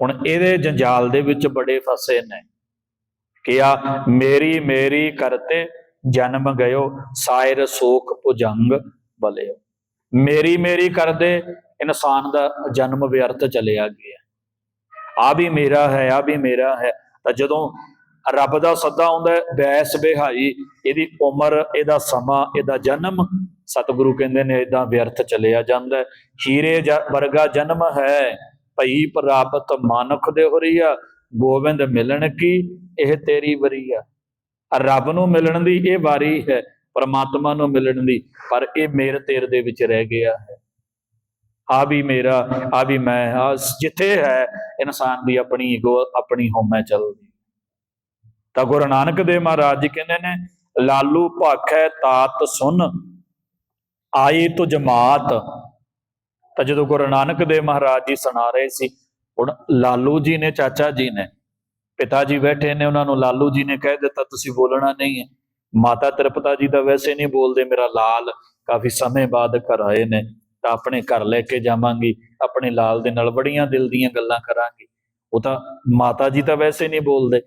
ਹੁਣ ਇਹਦੇ ਜੰਜਾਲ ਦੇ ਵਿੱਚ ਬੜੇ ਫਸੇ ਨੇ। ਕਿ ਮੇਰੀ ਮੇਰੀ ਕਰਤੇ ਜਨਮ ਗਇਓ, ਸਾਇਰ ਸੋਖ ਭੁਜੰਗ ਬਲਿਓ। ਮੇਰੀ ਮੇਰੀ ਕਰਦੇ ਇਨਸਾਨ ਦਾ ਜਨਮ ਵਿਅਰਥ ਚਲਿਆ ਗਿਆ। ਆ ਵੀ ਮੇਰਾ ਹੈ, ਆ ਵੀ ਮੇਰਾ ਹੈ। ਤਾਂ ਜਦੋਂ ਰੱਬ ਦਾ ਸੱਦਾ ਆਉਂਦਾ ਬੈਸ ਬਿਹਾਈ, ਇਹਦੀ ਉਮਰ, ਇਹਦਾ ਸਮਾਂ, ਇਹਦਾ ਜਨਮ, ਸਤਿਗੁਰੂ ਕਹਿੰਦੇ ਨੇ ਇਦਾਂ ਵਿਅਰਥ ਚਲਿਆ ਜਾਂਦਾ ਹੀਰੇ ਜ- ਵਰਗਾ ਜਨਮ ਹੈ, ਭਈ ਪ੍ਰਾਪਤ ਮਾਨੁਖ ਦੇ ਹੋ ਰਹੀ ਆ ਗੋਬਿੰਦ ਮਿਲਣ ਕੀ? ਇਹ ਤੇਰੀ ਵਰੀਆ ਰੱਬ ਨੂੰ ਮਿਲਣ ਦੀ ਇਹ ਵਾਰੀ ਹੈ, ਪਰਮਾਤਮਾ ਨੂੰ ਮਿਲਣ ਦੀ, ਪਰ ਇਹ ਮੇਰ ਤੇਰ ਦੇ ਵਿੱਚ ਰਹਿ ਗਿਆ ਹੈ। ਆ ਵੀ ਮੇਰਾ ਆ ਵੀ ਮੈਂ ਆ ਜਿੱਥੇ ਹੈ, ਇਨਸਾਨ ਦੀ ਆਪਣੀ ਈਗੋ ਆਪਣੀ ਹਉਮੈ ਚੱਲਦੀ। ਤਾਂ ਗੁਰੂ ਨਾਨਕ ਦੇਵ ਮਹਾਰਾਜ ਜੀ ਕਹਿੰਦੇ ਨੇ, ਲਾਲੂ ਭਾਖੈ ਤਾਤ ਸੁਨ, ਆਈ ਤੁ ਜਮਾਤ ਤਾਂ ਜਦੋਂ ਗੁਰੂ ਨਾਨਕ ਦੇਵ ਮਹਾਰਾਜ ਜੀ ਸੁਣਾ ਰਹੇ ਸੀ ਹੁਣ ਲਾਲੂ ਜੀ ਨੇ, ਚਾਚਾ ਜੀ ਨੇ, ਪਿਤਾ ਜੀ ਬੈਠੇ ਨੇ, ਉਹਨਾਂ ਨੂੰ ਲਾਲੂ ਜੀ ਨੇ ਕਹਿ ਦਿੱਤਾ, ਤੁਸੀਂ ਬੋਲਣਾ ਨਹੀਂ ਹੈ। ਮਾਤਾ ਤ੍ਰਿਪਤਾ ਜੀ ਤਾਂ ਵੈਸੇ ਨਹੀਂ ਬੋਲਦੇ, ਮੇਰਾ ਲਾਲ ਕਾਫੀ ਸਮੇਂ ਬਾਅਦ ਘਰ ਆਏ ਨੇ, ਤਾਂ ਆਪਣੇ ਘਰ ਲੈ ਕੇ ਜਾਵਾਂਗੀ, ਆਪਣੇ ਲਾਲ ਦੇ ਨਾਲ ਬੜੀਆਂ ਦਿਲ ਦੀਆਂ ਗੱਲਾਂ ਕਰਾਂਗੀ। ਉਹ ਤਾਂ ਮਾਤਾ ਜੀ ਤਾਂ ਵੈਸੇ ਨਹੀਂ ਬੋਲਦੇ।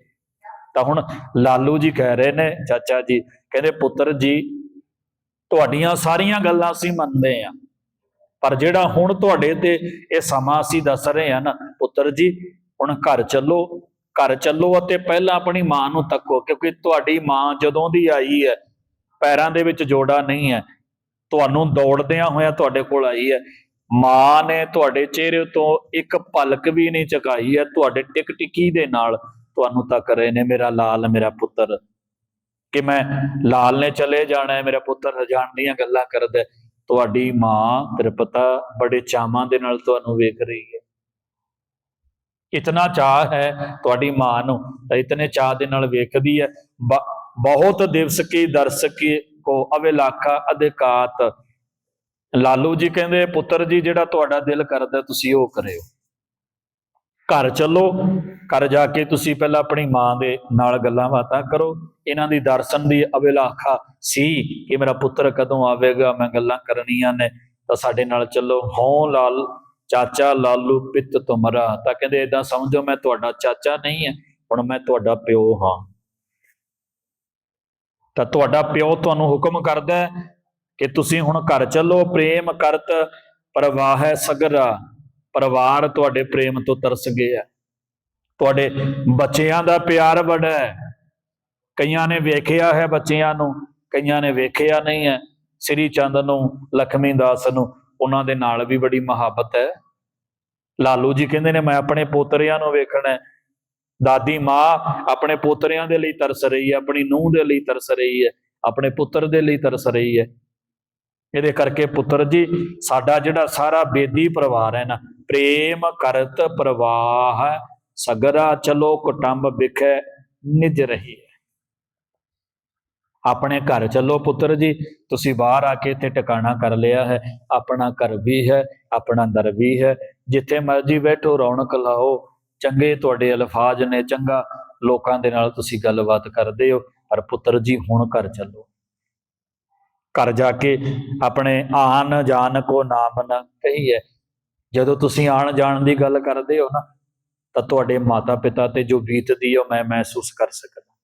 ਤਾਂ ਹੁਣ ਲਾਲੂ ਜੀ ਕਹਿ ਰਹੇ ਨੇ, ਚਾਚਾ ਜੀ, ਕਹਿੰਦੇ, ਪੁੱਤਰ ਜੀ, ਤੁਹਾਡੀਆਂ ਸਾਰੀਆਂ ਗੱਲਾਂ ਅਸੀਂ ਮੰਨਦੇ ਆ ਪਰ ਜਿਹੜਾ ਹੁਣ ਤੁਹਾਡੇ ਤੇ ਇਹ ਸਮਾਂ ਅਸੀਂ ਦੱਸ ਰਹੇ ਹਾਂ ਨਾ, ਪੁੱਤਰ ਜੀ, ਹੁਣ ਘਰ ਚੱਲੋ ਘਰ ਚੱਲੋ ਅਤੇ ਪਹਿਲਾਂ ਆਪਣੀ ਮਾਂ ਨੂੰ ਤੱਕੋ, ਕਿਉਂਕਿ ਤੁਹਾਡੀ ਮਾਂ ਜਦੋਂ ਦੀ ਆਈ ਹੈ, ਪੈਰਾਂ ਦੇ ਵਿੱਚ ਜੋੜਾ ਨਹੀਂ ਹੈ। ਤੁਹਾਨੂੰ ਦੌੜਦਿਆਂ ਹੋਇਆ ਤੁਹਾਡੇ ਕੋਲ ਆਈ ਹੈ। ਮਾਂ ਨੇ ਤੁਹਾਡੇ ਚਿਹਰੇ ਤੋਂ ਇੱਕ ਪਲਕ ਵੀ ਨਹੀਂ ਝੁਕਾਈ ਹੈ, ਤੁਹਾਡੇ ਟਿਕ ਟਿਕੀ ਦੇ ਨਾਲ ਤੁਹਾਨੂੰ ਤੱਕ ਰਹੇ ਨੇ, ਮੇਰਾ ਲਾਲ, ਮੇਰਾ ਪੁੱਤਰ। ਕਿ ਮੈਂ ਲਾਲ ਨੇ ਚਲੇ ਜਾਣਾ ਹੈ, ਮੇਰਾ ਪੁੱਤਰ ਜਾਣ ਦੀਆਂ ਗੱਲਾਂ ਕਰਦਾ ਤੁਹਾਡੀ ਮਾਂ ਤ੍ਰਿਪਤਾ ਬੜੇ ਚਾਵਾਂ ਦੇ ਨਾਲ ਤੁਹਾਨੂੰ ਵੇਖ ਰਹੀ ਹੈ। ਇਤਨਾ ਚਾਹ ਹੈ ਤੁਹਾਡੀ ਮਾਂ ਨੂੰ ਤਾਂ ਇਤਨੇ ਚਾਹ ਦੇ ਨਾਲ ਵੇਖਦੀ ਹੈ। ਬਹੁਤ ਦਿਵਸ ਕੀ ਦਰਸ ਕੀ ਕੋ ਅਵੇਲਾਖਾ ਅਧਿਕਾਤ। ਲਾਲੂ ਜੀ ਕਹਿੰਦੇ, ਪੁੱਤਰ ਜੀ, ਜਿਹੜਾ ਤੁਹਾਡਾ ਦਿਲ ਕਰਦਾ ਤੁਸੀਂ ਉਹ ਕਰਿਓ। ਘਰ ਚੱਲੋ, ਘਰ ਜਾ ਕੇ ਤੁਸੀਂ ਪਹਿਲਾਂ ਆਪਣੀ ਮਾਂ ਦੇ ਨਾਲ ਗੱਲਾਂ ਬਾਤਾਂ ਕਰੋ। ਇਹਨਾਂ ਦੀ ਦਰਸ਼ਨ ਦੀ ਅਭਿਲਾਖਾ ਸੀ ਕਿ ਮੇਰਾ ਪੁੱਤਰ ਕਦੋਂ ਆਵੇਗਾ? ਮੈਂ ਗੱਲਾਂ ਕਰਨੀਆਂ ਨੇ। ਤਾਂ ਸਾਡੇ ਨਾਲ ਚੱਲੋ। ਹਉ ਲਾਲ, ਚਾਚਾ ਲਾਲੂ ਪਿੱਤ ਤੁਮਰਾ। ਤਾਂ ਕਹਿੰਦੇ ਇਦਾਂ ਸਮਝੋ, ਮੈਂ ਤੁਹਾਡਾ ਚਾਚਾ ਨਹੀਂ ਹੈ, ਹੁਣ ਮੈਂ ਤੁਹਾਡਾ ਪਿਓ ਹਾਂ। ਤਾਂ ਤੁਹਾਡਾ ਪਿਓ ਤੁਹਾਨੂੰ ਹੁਕਮ ਕਰਦਾ ਹੈ ਕਿ ਤੁਸੀਂ ਹੁਣ ਘਰ ਚੱਲੋ। ਪ੍ਰੇਮ ਕਰਤ ਪ੍ਰਵਾਹ ਸਗਰਾ। ਪਰਿਵਾਰ ਤੁਹਾਡੇ ਪ੍ਰੇਮ ਤੋਂ ਤਰਸ ਗਿਆ। ਤੁਹਾਡੇ ਬੱਚਿਆਂ ਦਾ ਪਿਆਰ ਵੱਡਾ ਹੈ। ਕਈਆਂ ਨੇ ਵੇਖਿਆ ਹੈ ਬੱਚਿਆਂ ਨੂੰ, ਕਈਆਂ ਨੇ ਵੇਖਿਆ ਨਹੀਂ ਹੈ। ਸ੍ਰੀ ਚੰਦ ਨੂੰ, ਲਖਮੀ ਦਾਸ ਨੂੰ, ਉਹਨਾਂ ਦੇ ਨਾਲ ਵੀ ਬੜੀ ਮੁਹੱਬਤ ਹੈ। ਲਾਲੂ ਜੀ ਕਹਿੰਦੇ ਨੇ, ਮੈਂ ਆਪਣੇ ਪੋਤਰਿਆਂ ਨੂੰ ਵੇਖਣਾ ਦਾਦੀ ਮਾਂ ਆਪਣੇ ਪੋਤਰਿਆਂ ਦੇ ਲਈ ਤਰਸ ਰਹੀ ਹੈ, ਆਪਣੀ ਨੂੰਹ ਦੇ ਲਈ ਤਰਸ ਰਹੀ ਹੈ, ਆਪਣੇ ਪੁੱਤਰ ਦੇ ਲਈ ਤਰਸ ਰਹੀ ਹੈ। ਇਹਦੇ ਕਰਕੇ ਪੁੱਤਰ ਜੀ, ਸਾਡਾ ਜਿਹੜਾ ਸਾਰਾ ਬੇਦੀ ਪਰਿਵਾਰ ਹੈ ਨਾ, ਪ੍ਰੇਮ ਕਰਤ ਪ੍ਰਵਾਹ ਸਗਰਾ ਚਲੋ ਕੁਟੰਬ ਵਿਖੇ ਨਿਜ ਰਹੀ ਆਪਣੇ ਘਰ ਚੱਲੋ ਪੁੱਤਰ ਜੀ। ਤੁਸੀਂ ਬਾਹਰ ਆ ਕੇ ਇੱਥੇ ਟਿਕਾਣਾ ਕਰ ਲਿਆ ਹੈ। ਆਪਣਾ ਘਰ ਵੀ ਹੈ, ਆਪਣਾ ਦਰ ਵੀ ਹੈ। ਜਿੱਥੇ ਮਰਜ਼ੀ ਬੈਠੋ, ਰੌਣਕ ਲਾਓ। ਚੰਗੇ ਤੁਹਾਡੇ ਅਲਫਾਜ਼ ਨੇ ਚੰਗਾ। ਲੋਕਾਂ ਦੇ ਨਾਲ ਤੁਸੀਂ ਗੱਲਬਾਤ ਕਰਦੇ ਹੋ, ਪਰ ਪੁੱਤਰ ਜੀ, ਹੁਣ ਘਰ ਚੱਲੋ। ਘਰ ਜਾ ਕੇ ਆਪਣੇ ਆਨ ਜਾਣ ਕੋ ਨਾਮ ਨਾ ਕਹੀ ਹੈ ਜਦੋਂ ਤੁਸੀਂ ਆਣ ਜਾਣ ਦੀ ਗੱਲ ਕਰਦੇ ਹੋ ਨਾ, ਤਾਂ ਤੁਹਾਡੇ ਮਾਤਾ ਪਿਤਾ ਤੇ ਜੋ ਬੀਤਦੀ ਉਹ ਮੈਂ ਮਹਿਸੂਸ ਕਰ ਸਕਦਾ।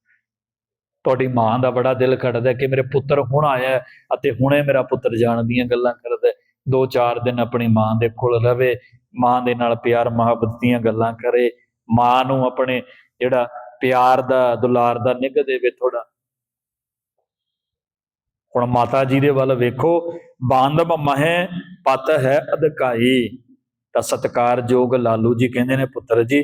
ਤੁਹਾਡੀ ਮਾਂ ਦਾ ਬੜਾ ਦਿਲ ਖੜਦਾ ਕਿ ਮੇਰੇ ਪੁੱਤਰ ਹੁਣ ਆਇਆ ਅਤੇ ਹੁਣੇ ਮੇਰਾ ਪੁੱਤਰ ਜਾਣ ਦੀਆਂ ਗੱਲਾਂ ਕਰਦਾ ਦੋ ਚਾਰ ਦਿਨ ਆਪਣੀ ਮਾਂ ਦੇ ਕੋਲ ਰਵੇ, ਮਾਂ ਦੇ ਨਾਲ ਪਿਆਰ ਮੁਹੱਬਤ ਦੀਆਂ ਗੱਲਾਂ ਕਰੇ, ਮਾਂ ਨੂੰ ਆਪਣੇ ਜਿਹੜਾ ਪਿਆਰ ਦਾ ਦੁਲਾਰ ਦਾ ਨਿੱਘ ਦੇਵੇ ਥੋੜਾ ਹੁਣ ਮਾਤਾ ਜੀ ਦੇ ਵੱਲ ਵੇਖੋ, ਬਾਂਧਵ ਮਹਿ ਪਤ ਹੈ ਅਧਿਕਾਈ। ਤਾਂ ਸਤਕਾਰਯੋਗ ਲਾਲੂ ਜੀ ਕਹਿੰਦੇ ਨੇ ਪੁੱਤਰ ਜੀ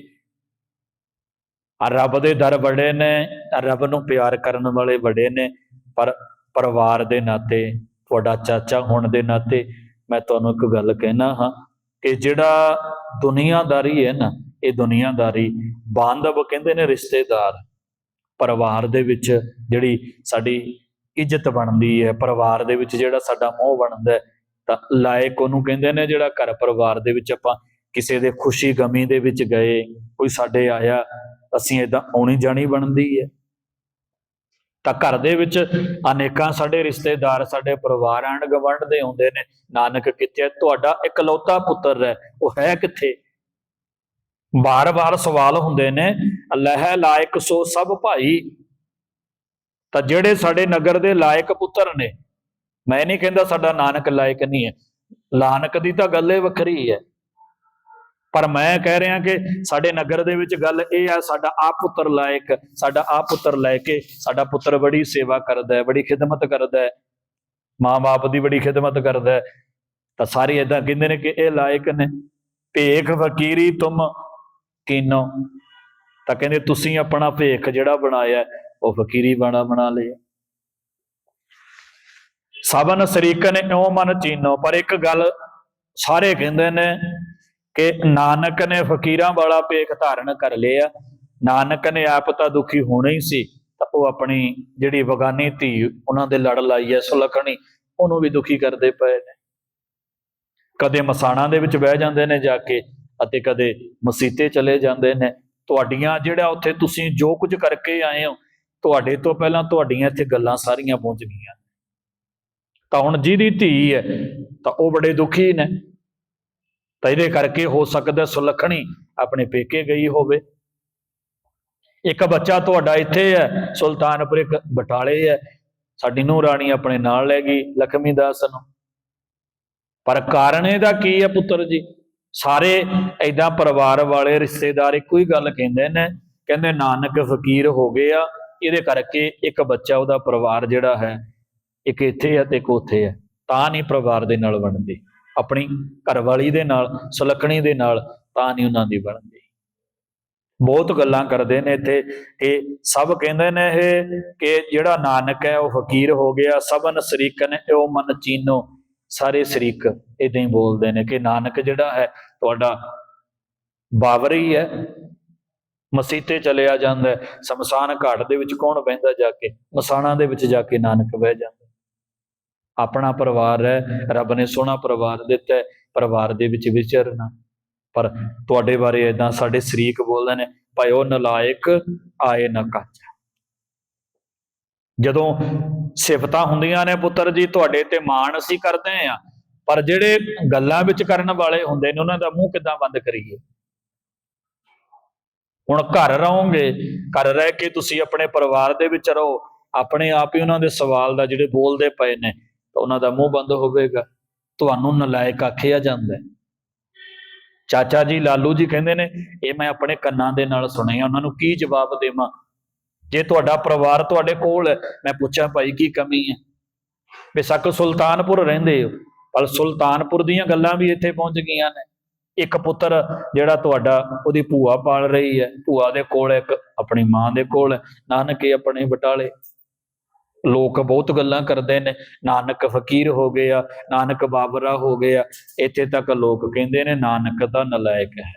ਆ ਰੱਬ ਦੇ ਦਰ ਬੜੇ ਨੇ ਰੱਬ ਨੂੰ ਪਿਆਰ ਕਰਨ ਵਾਲੇ ਬੜੇ ਨੇ, ਪਰ ਪਰਿਵਾਰ ਦੇ ਨਾਤੇ, ਤੁਹਾਡਾ ਚਾਚਾ ਹੋਣ ਦੇ ਨਾਤੇ ਮੈਂ ਤੁਹਾਨੂੰ ਇੱਕ ਗੱਲ ਕਹਿਣਾ ਹਾਂ ਕਿ ਜਿਹੜਾ ਦੁਨੀਆਦਾਰੀ ਹੈ ਨਾ, ਇਹ ਦੁਨੀਆਦਾਰੀ ਬਾਂਧਵ ਕਹਿੰਦੇ ਨੇ ਰਿਸ਼ਤੇਦਾਰ। ਪਰਿਵਾਰ ਦੇ ਵਿੱਚ ਜਿਹੜੀ ਸਾਡੀ ਇੱਜ਼ਤ ਬਣਦੀ ਹੈ, ਪਰਿਵਾਰ ਦੇ ਵਿੱਚ ਜਿਹੜਾ ਸਾਡਾ ਮੋਹ ਬਣਦਾ ਤਾਂ ਲਾਇਕ ਉਹਨੂੰ ਕਹਿੰਦੇ ਨੇ ਜਿਹੜਾ ਘਰ ਪਰਿਵਾਰ ਦੇ ਵਿੱਚ ਆਪਾਂ ਕਿਸੇ ਦੇ ਖੁਸ਼ੀ ਗਮੀ ਦੇ ਵਿੱਚ ਗਏ, ਕੋਈ ਸਾਡੇ ਆਇਆ ਅਸੀਂ ਇਦਾਂ ਆਉਣੀ ਜਾਣੀ ਬਣਦੀ ਹੈ। ਤਾਂ ਘਰ ਦੇ ਵਿੱਚ ਅਨੇਕਾਂ ਸਾਡੇ ਰਿਸ਼ਤੇਦਾਰ, ਸਾਡੇ ਪਰਿਵਾਰ ਆਂਢ ਗੁਆਂਢ ਦੇ ਆਉਂਦੇ ਨੇ, ਨਾਨਕ ਕਿੱਥੇ ਤੁਹਾਡਾ ਇਕਲੌਤਾ ਪੁੱਤਰ ਹੈ, ਉਹ ਹੈ ਕਿੱਥੇ? ਬਾਰ-ਬਾਰ ਸਵਾਲ ਹੁੰਦੇ ਨੇ, ਲਹਿ ਲਾਇਕ ਸੋ ਸਭ ਭਾਈ। ਤਾਂ ਜਿਹੜੇ ਸਾਡੇ ਨਗਰ ਦੇ ਲਾਇਕ ਪੁੱਤਰ ਨੇ, ਮੈਂ ਨਹੀਂ ਕਹਿੰਦਾ ਸਾਡਾ ਨਾਨਕ ਲਾਇਕ ਨਹੀਂ ਹੈ, ਨਾਨਕ ਦੀ ਤਾਂ ਗੱਲ ਹੀ ਵੱਖਰੀ ਹੈ। ਪਰ ਮੈਂ ਕਹਿ ਰਿਹਾ ਕਿ ਸਾਡੇ ਨਗਰ ਦੇ ਵਿੱਚ ਗੱਲ ਇਹ ਹੈ ਸਾਡਾ ਆ ਪੁੱਤਰ ਲਾਇਕ, ਸਾਡਾ ਆ ਪੁੱਤਰ ਲੈ ਕੇ ਸਾਡਾ ਪੁੱਤਰ ਬੜੀ ਸੇਵਾ ਕਰਦਾ ਹੈ, ਬੜੀ ਖਿਦਮਤ ਕਰਦਾ ਹੈ, ਮਾਂ-ਬਾਪ ਦੀ ਬੜੀ ਖਿਦਮਤ ਕਰਦਾ ਹੈ। ਤਾਂ ਸਾਰੇ ਇਦਾਂ ਕਹਿੰਦੇ ਨੇ ਕਿ ਇਹ ਲਾਇਕ ਨੇ। ਭੇਖ ਫਕੀਰੀ ਤੁਮ ਕੀਨੋ। ਤਾਂ ਕਹਿੰਦੇ ਤੁਸੀਂ ਆਪਣਾ ਭੇਖ ਜਿਹੜਾ ਬਣਾਇਆ, ਉਹ ਫਕੀਰੀ ਬਾਣਾ ਬਣਾ ਲਿਆ। ਸਭਨ ਸਰੀਕਨ ਇਉ ਮਨ ਚੀਨੋ। ਪਰ ਇੱਕ ਗੱਲ ਸਾਰੇ ਕਹਿੰਦੇ ਨੇ ਕਿ ਨਾਨਕ ਨੇ ਫਕੀਰਾਂ ਵਾਲਾ ਭੇਖ ਧਾਰਨ ਕਰ ਲਿਆ। ਨਾਨਕ ਨੇ ਆਪ ਤਾਂ ਦੁਖੀ ਹੋਣਾ ਹੀ ਸੀ, ਤਾਂ ਉਹ ਆਪਣੀ ਜਿਹੜੀ ਬਗਾਨੀ ਧੀ ਉਹਨਾਂ ਦੇ ਲੜ ਲਾਈ ਐ ਸੁਲਖਣੀ, ਉਹਨੂੰ ਵੀ ਦੁਖੀ ਕਰਦੇ ਪਏ ਨੇ। ਕਦੇ ਮਸਾਣਾ ਦੇ ਵਿੱਚ ਬਹਿ ਜਾਂਦੇ ਨੇ ਜਾ ਕੇ, ਅਤੇ ਕਦੇ ਮਸੀਤੇ ਚਲੇ ਜਾਂਦੇ ਨੇ। ਤੁਹਾਡੀਆਂ ਜਿਹੜਾ ਉੱਥੇ ਤੁਸੀਂ ਜੋ ਕੁਝ ਕਰਕੇ ਆਏ ਹੋ, ਤੁਹਾਡੇ ਤੋਂ ਪਹਿਲਾਂ ਤੁਹਾਡੀਆਂ ਇੱਥੇ ਗੱਲਾਂ ਸਾਰੀਆਂ ਪਹੁੰਚ ਗਈਆਂ। ਤਾਂ ਹੁਣ ਜਿਹਦੀ ਧੀ ਹੈ ਤਾਂ ਉਹ ਬੜੇ ਦੁਖੀ ਨੇ। ਤਾਂ ਇਹਦੇ ਕਰਕੇ ਹੋ ਸਕਦਾ ਸੁਲੱਖਣੀ ਆਪਣੇ ਪੇਕੇ ਗਈ ਹੋਵੇ। ਇੱਕ ਬੱਚਾ ਤੁਹਾਡਾ ਇੱਥੇ ਹੈ, ਸੁਲਤਾਨਪੁਰ ਇੱਕ ਬਟਾਲੇ ਹੈ। ਸਾਡੀ ਨੂੰਹ ਰਾਣੀ ਆਪਣੇ ਨਾਲ ਲੈ ਗਈ, ਲਖਮੀ ਦਾਸ ਨੂੰ। ਪਰ ਕਾਰਨ ਇਹਦਾ ਕੀ ਹੈ ਪੁੱਤਰ ਜੀ? ਸਾਰੇ ਐਦਾਂ ਪਰਿਵਾਰ ਵਾਲੇ, ਰਿਸ਼ਤੇਦਾਰ ਇੱਕੋ ਹੀ ਗੱਲ ਕਹਿੰਦੇ ਨੇ, ਕਹਿੰਦੇ ਨਾਨਕ ਫਕੀਰ ਹੋ ਗਏ ਆ, ਇਹਦੇ ਕਰਕੇ ਇੱਕ ਬੱਚਾ ਉਹਦਾ ਪਰਿਵਾਰ ਜਿਹੜਾ ਹੈ, ਇੱਕ ਇੱਥੇ ਹੈ ਤੇ ਇੱਕ ਉੱਥੇ ਹੈ। ਤਾਂ ਨਹੀਂ ਪਰਿਵਾਰ ਦੇ ਨਾਲ ਬਣਦੀ। ਆਪਣੀ ਘਰਵਾਲੀ ਦੇ ਨਾਲ ਸੁਲੱਖਣੀ ਦੇ ਨਾਲ ਤਾਂ ਨਹੀਂ ਉਹਨਾਂ ਦੀ ਬਣਦੀ। ਬਹੁਤ ਗੱਲਾਂ ਕਰਦੇ ਨੇ ਇੱਥੇ। ਕਿ ਸਭ ਕਹਿੰਦੇ ਨੇ ਇਹ ਕਿ ਜਿਹੜਾ ਨਾਨਕ ਹੈ ਉਹ ਫਕੀਰ ਹੋ ਗਿਆ ਸਭਨ ਸ਼ਰੀਕਨ ਉਹ ਮਨ ਚੀਨੋ ਸਾਰੇ ਸ਼ਰੀਕ ਇਦਾਂ ਹੀ ਬੋਲਦੇ ਨੇ ਕਿ ਨਾਨਕ ਜਿਹੜਾ ਹੈ ਤੁਹਾਡਾ ਬਾਵਰੀ ਹੈ ਮਸੀਤੇ ਚਲਿਆ ਜਾਂਦਾ ਸ਼ਮਸ਼ਾਨ ਘਾਟ ਦੇ ਵਿੱਚ ਕੌਣ ਬਹਿੰਦਾ ਜਾ ਕੇ ਮਸਾਣਾ ਦੇ ਵਿੱਚ ਜਾ ਕੇ ਨਾਨਕ ਬਹਿ ਜਾਂਦਾ ਆਪਣਾ ਪਰਿਵਾਰ ਹੈ, ਰੱਬ ਨੇ ਸੋਹਣਾ ਪਰਿਵਾਰ ਦਿੱਤਾ ਪਰਿਵਾਰ ਦੇ ਵਿੱਚ ਵਿਚਰਨਾ ਪਰ ਤੁਹਾਡੇ ਬਾਰੇ ਇਦਾਂ ਸਾਡੇ ਸ਼ਰੀਕ ਬੋਲਦੇ ਨੇ, ਭਾਈ ਉਹ ਨਲਾਇਕ ਆਏ ਨਾ ਕੱਚ। ਜਦੋਂ ਸਿਫਤਾਂ ਹੁੰਦੀਆਂ ਨੇ ਪੁੱਤਰ ਜੀ, ਤੁਹਾਡੇ ਤੇ ਮਾਣ ਅਸੀਂ ਕਰਦੇ ਆ ਪਰ ਜਿਹੜੇ ਗੱਲਾਂ ਵਿੱਚ ਕਰਨ ਵਾਲੇ ਹੁੰਦੇ ਨੇ, ਉਹਨਾਂ ਦਾ ਮੂੰਹ ਕਿੱਦਾਂ ਬੰਦ ਕਰੀਏ? ਹੁਣ ਘਰ ਰਹੋਗੇ, ਘਰ ਰਹਿ ਕੇ ਤੁਸੀਂ ਆਪਣੇ ਪਰਿਵਾਰ ਦੇ ਵਿੱਚ ਰਹੋ, ਆਪਣੇ ਆਪ ਹੀ ਉਹਨਾਂ ਦੇ ਸਵਾਲ ਦਾ ਜਿਹੜੇ ਬੋਲਦੇ ਪਏ ਨੇ ਤਾਂ ਉਹਨਾਂ ਦਾ ਮੂੰਹ ਬੰਦ ਹੋਵੇਗਾ। ਤੁਹਾਨੂੰ ਨਲਾਇਕ ਆਖਿਆ ਜਾਂਦਾ ਚਾਚਾ ਜੀ, ਲਾਲੂ ਜੀ ਕਹਿੰਦੇ ਨੇ, ਇਹ ਮੈਂ ਆਪਣੇ ਕੰਨਾਂ ਦੇ ਨਾਲ ਸੁਣਿਆ, ਉਹਨਾਂ ਨੂੰ ਕੀ ਜਵਾਬ ਦੇਵਾਂ? ਜੇ ਤੁਹਾਡਾ ਪਰਿਵਾਰ ਤੁਹਾਡੇ ਕੋਲ ਹੈ, ਮੈਂ ਪੁੱਛਾਂ ਭਾਈ ਕੀ ਕਮੀ ਹੈ? ਬੇਸ਼ੱਕ ਸੁਲਤਾਨਪੁਰ ਰਹਿੰਦੇ ਹੋ? ਪਰ ਸੁਲਤਾਨਪੁਰ ਦੀਆਂ ਗੱਲਾਂ ਵੀ ਇੱਥੇ ਪਹੁੰਚ ਗਈਆਂ ਨੇ। ਇੱਕ ਪੁੱਤਰ ਜਿਹੜਾ ਤੁਹਾਡਾ, ਉਹਦੀ ਭੂਆ ਪਾਲ ਰਹੀ ਹੈ। ਭੂਆ ਦੇ ਕੋਲ ਇੱਕ, ਆਪਣੀ ਮਾਂ ਦੇ ਕੋਲ ਨਾਨਕੇ ਆਪਣੇ ਬਟਾਲੇ। ਲੋਕ ਬਹੁਤ ਗੱਲਾਂ ਕਰਦੇ ਨੇ, ਨਾਨਕ ਫਕੀਰ ਹੋ ਗਏ ਆ, ਨਾਨਕ ਬਾਬਰਾ ਹੋ ਗਏ ਆ, ਇੱਥੇ ਤੱਕ ਲੋਕ ਕਹਿੰਦੇ ਨੇ ਨਾਨਕ ਤਾਂ ਨਲਾਇਕ ਹੈ।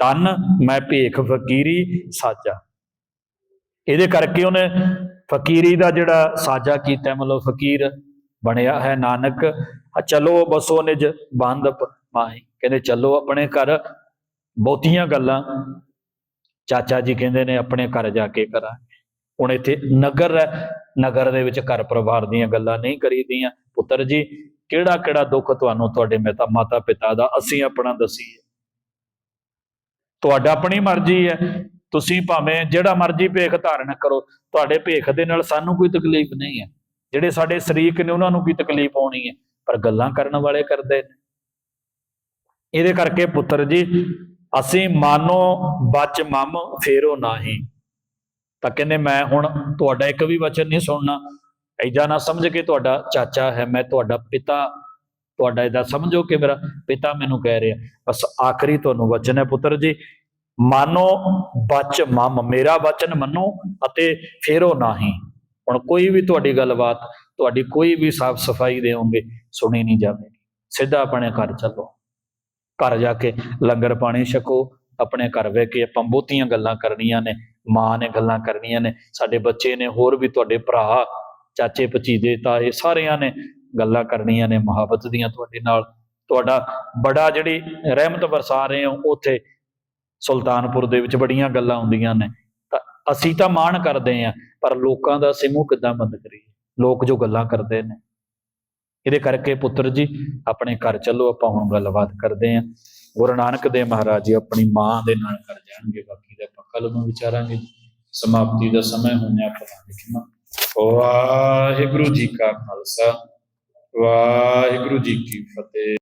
ਤਨ ਮੈਂ ਭੇਖ ਫਕੀਰੀ ਸਾਜਾ। ਇਹਦੇ ਕਰਕੇ ਉਹਨੇ ਫਕੀਰੀ ਦਾ ਜਿਹੜਾ ਸਾਜਾ ਕੀਤਾ, ਮਤਲਬ ਫਕੀਰ ਬਣਿਆ ਹੈ ਨਾਨਕ। ਆ ਚਲੋ ਬਸੋ ਨਿਜ ਬੰਦ ਮਾਹੀ, ਕਹਿੰਦੇ ਚਲੋ ਆਪਣੇ ਘਰ। ਬਹੁਤੀਆਂ ਗੱਲਾਂ ਚਾਚਾ ਜੀ ਕਹਿੰਦੇ ਨੇ, ਆਪਣੇ ਘਰ ਜਾ ਕੇ ਕਰਾਂਗੇ। ਹੁਣ ਇੱਥੇ ਨਗਰ ਹੈ ਨਗਰ ਦੇ ਵਿੱਚ ਘਰ ਪਰਿਵਾਰ ਦੀਆਂ ਗੱਲਾਂ ਨਹੀਂ ਕਰੀਦੀਆਂ। ਪੁੱਤਰ ਜੀ, ਕਿਹੜਾ ਕਿਹੜਾ ਦੁੱਖ ਤੁਹਾਨੂੰ ਤੁਹਾਡੇ ਮਾਤਾ ਮਾਤਾ ਪਿਤਾ ਦਾ ਅਸੀਂ ਆਪਣਾ ਦਸੀਏ। ਤੁਹਾਡਾ ਆਪਣੀ ਮਰਜ਼ੀ ਹੈ। ਤੁਸੀਂ ਭਾਵੇਂ ਜਿਹੜਾ ਮਰਜ਼ੀ ਭੇਖ ਧਾਰਨ ਕਰੋ, ਤੁਹਾਡੇ ਭੇਖ ਦੇ ਨਾਲ ਸਾਨੂੰ ਕੋਈ ਤਕਲੀਫ ਨਹੀਂ ਹੈ। ਜਿਹੜੇ ਸਾਡੇ ਸ਼ਰੀਕ ਨੇ, ਉਹਨਾਂ ਨੂੰ ਕੀ ਤਕਲੀਫ ਆਉਣੀ ਹੈ? ਪਰ ਗੱਲਾਂ ਕਰਨ ਵਾਲੇ ਕਰਦੇ ਨੇ। ਇਹਦੇ ਕਰਕੇ ਪੁੱਤਰ ਜੀ, ਅਸੀਂ ਮਾਨੋ ਬਚ ਮਮ ਫੇਰੋ ਨਾਹੀ। ਤਾਂ ਕਹਿੰਦੇ ਮੈਂ ਹੁਣ ਤੁਹਾਡਾ ਇੱਕ ਵੀ ਵਚਨ ਨਹੀਂ ਸੁਣਨਾ। ਐਜਾ ਨਾ ਸਮਝ ਕੇ ਤੁਹਾਡਾ ਚਾਚਾ ਹੈ, ਮੈਂ ਤੁਹਾਡਾ ਪਿਤਾ, ਤੁਹਾਡਾ ਇਹਦਾ ਸਮਝੋ ਕਿ ਮੇਰਾ ਪਿਤਾ ਮੈਨੂੰ ਕਹਿ ਰਿਹਾ। ਬਸ ਆਖਰੀ ਤੁਹਾਨੂੰ ਵਚਨ ਹੈ ਪੁੱਤਰ ਜੀ। ਮਾਨੋ ਬਚ ਮਮ, ਮੇਰਾ ਵਚਨ ਮੰਨੋ ਅਤੇ ਫੇਰੋ ਨਾਹੀ। ਹੁਣ ਕੋਈ ਵੀ ਤੁਹਾਡੀ ਗੱਲਬਾਤ, ਤੁਹਾਡੀ ਕੋਈ ਵੀ ਸਾਫ਼ ਸਫ਼ਾਈ ਦੇਵੋਗੇ ਸੁਣੀ ਨਹੀਂ ਜਾਵੇਗੀ। ਸਿੱਧਾ ਆਪਣੇ ਘਰ ਚੱਲੋ। ਘਰ ਜਾ ਕੇ ਲੰਗਰ ਪਾਣੀ ਛਕੋ, ਆਪਣੇ ਘਰ ਵੇ ਕੇ ਆਪਾਂ ਬਹੁਤੀਆਂ ਗੱਲਾਂ ਕਰਨੀਆਂ ਨੇ। ਮਾਂ ਨੇ ਗੱਲਾਂ ਕਰਨੀਆਂ ਨੇ, ਸਾਡੇ ਬੱਚੇ ਨੇ, ਹੋਰ ਵੀ ਤੁਹਾਡੇ ਭਰਾ, ਚਾਚੇ ਭਤੀਜੇ, ਤਾਏ ਸਾਰਿਆਂ ਨੇ ਗੱਲਾਂ ਕਰਨੀਆਂ ਨੇ ਮੁਹੱਬਤ ਦੀਆਂ ਤੁਹਾਡੇ ਨਾਲ। ਤੁਹਾਡਾ ਬੜਾ ਜਿਹੜੀ ਰਹਿਮਤ ਵਰਸਾ ਰਹੇ ਹੋ, ਉੱਥੇ ਸੁਲਤਾਨਪੁਰ ਦੇ ਵਿੱਚ ਬੜੀਆਂ ਗੱਲਾਂ ਹੁੰਦੀਆਂ ਨੇ। ਤਾਂ ਅਸੀਂ ਤਾਂ ਮਾਣ ਕਰਦੇ ਆਂ ਪਰ ਲੋਕਾਂ ਦਾ ਸਿਮੂ ਕਿੱਦਾਂ ਬੰਦ ਕਰੀਏ? ਲੋਕ ਜੋ ਗੱਲਾਂ ਕਰਦੇ ਨੇ। ਇਹਦੇ ਕਰਕੇ ਪੁੱਤਰ ਜੀ, ਆਪਣੇ ਘਰ ਚੱਲੋ, ਆਪਾਂ ਹੁਣ ਗੱਲਬਾਤ ਕਰਦੇ ਆਂ ਗੁਰੂ ਨਾਨਕ ਦੇਵ ਮਹਾਰਾਜ ਜੀ ਆਪਣੀ ਮਾਂ ਦੇ ਨਾਲ ਕਰ ਜਾਣਗੇ, ਬਾਕੀ ਦਾ ਕੱਲ ਨੂੰ ਵਿਚਾਰਾਂਗੇ। ਸਮਾਪਤੀ ਦਾ ਸਮਾਂ ਹੋਣਿਆ ਪਤਾ ਲਿਖਣਾ ਵਾਹਿਗੁਰੂ ਜੀ ਕਾ ਖਾਲਸਾ, ਵਾਹਿਗੁਰੂ ਜੀ ਕੀ ਫਤਿਹ।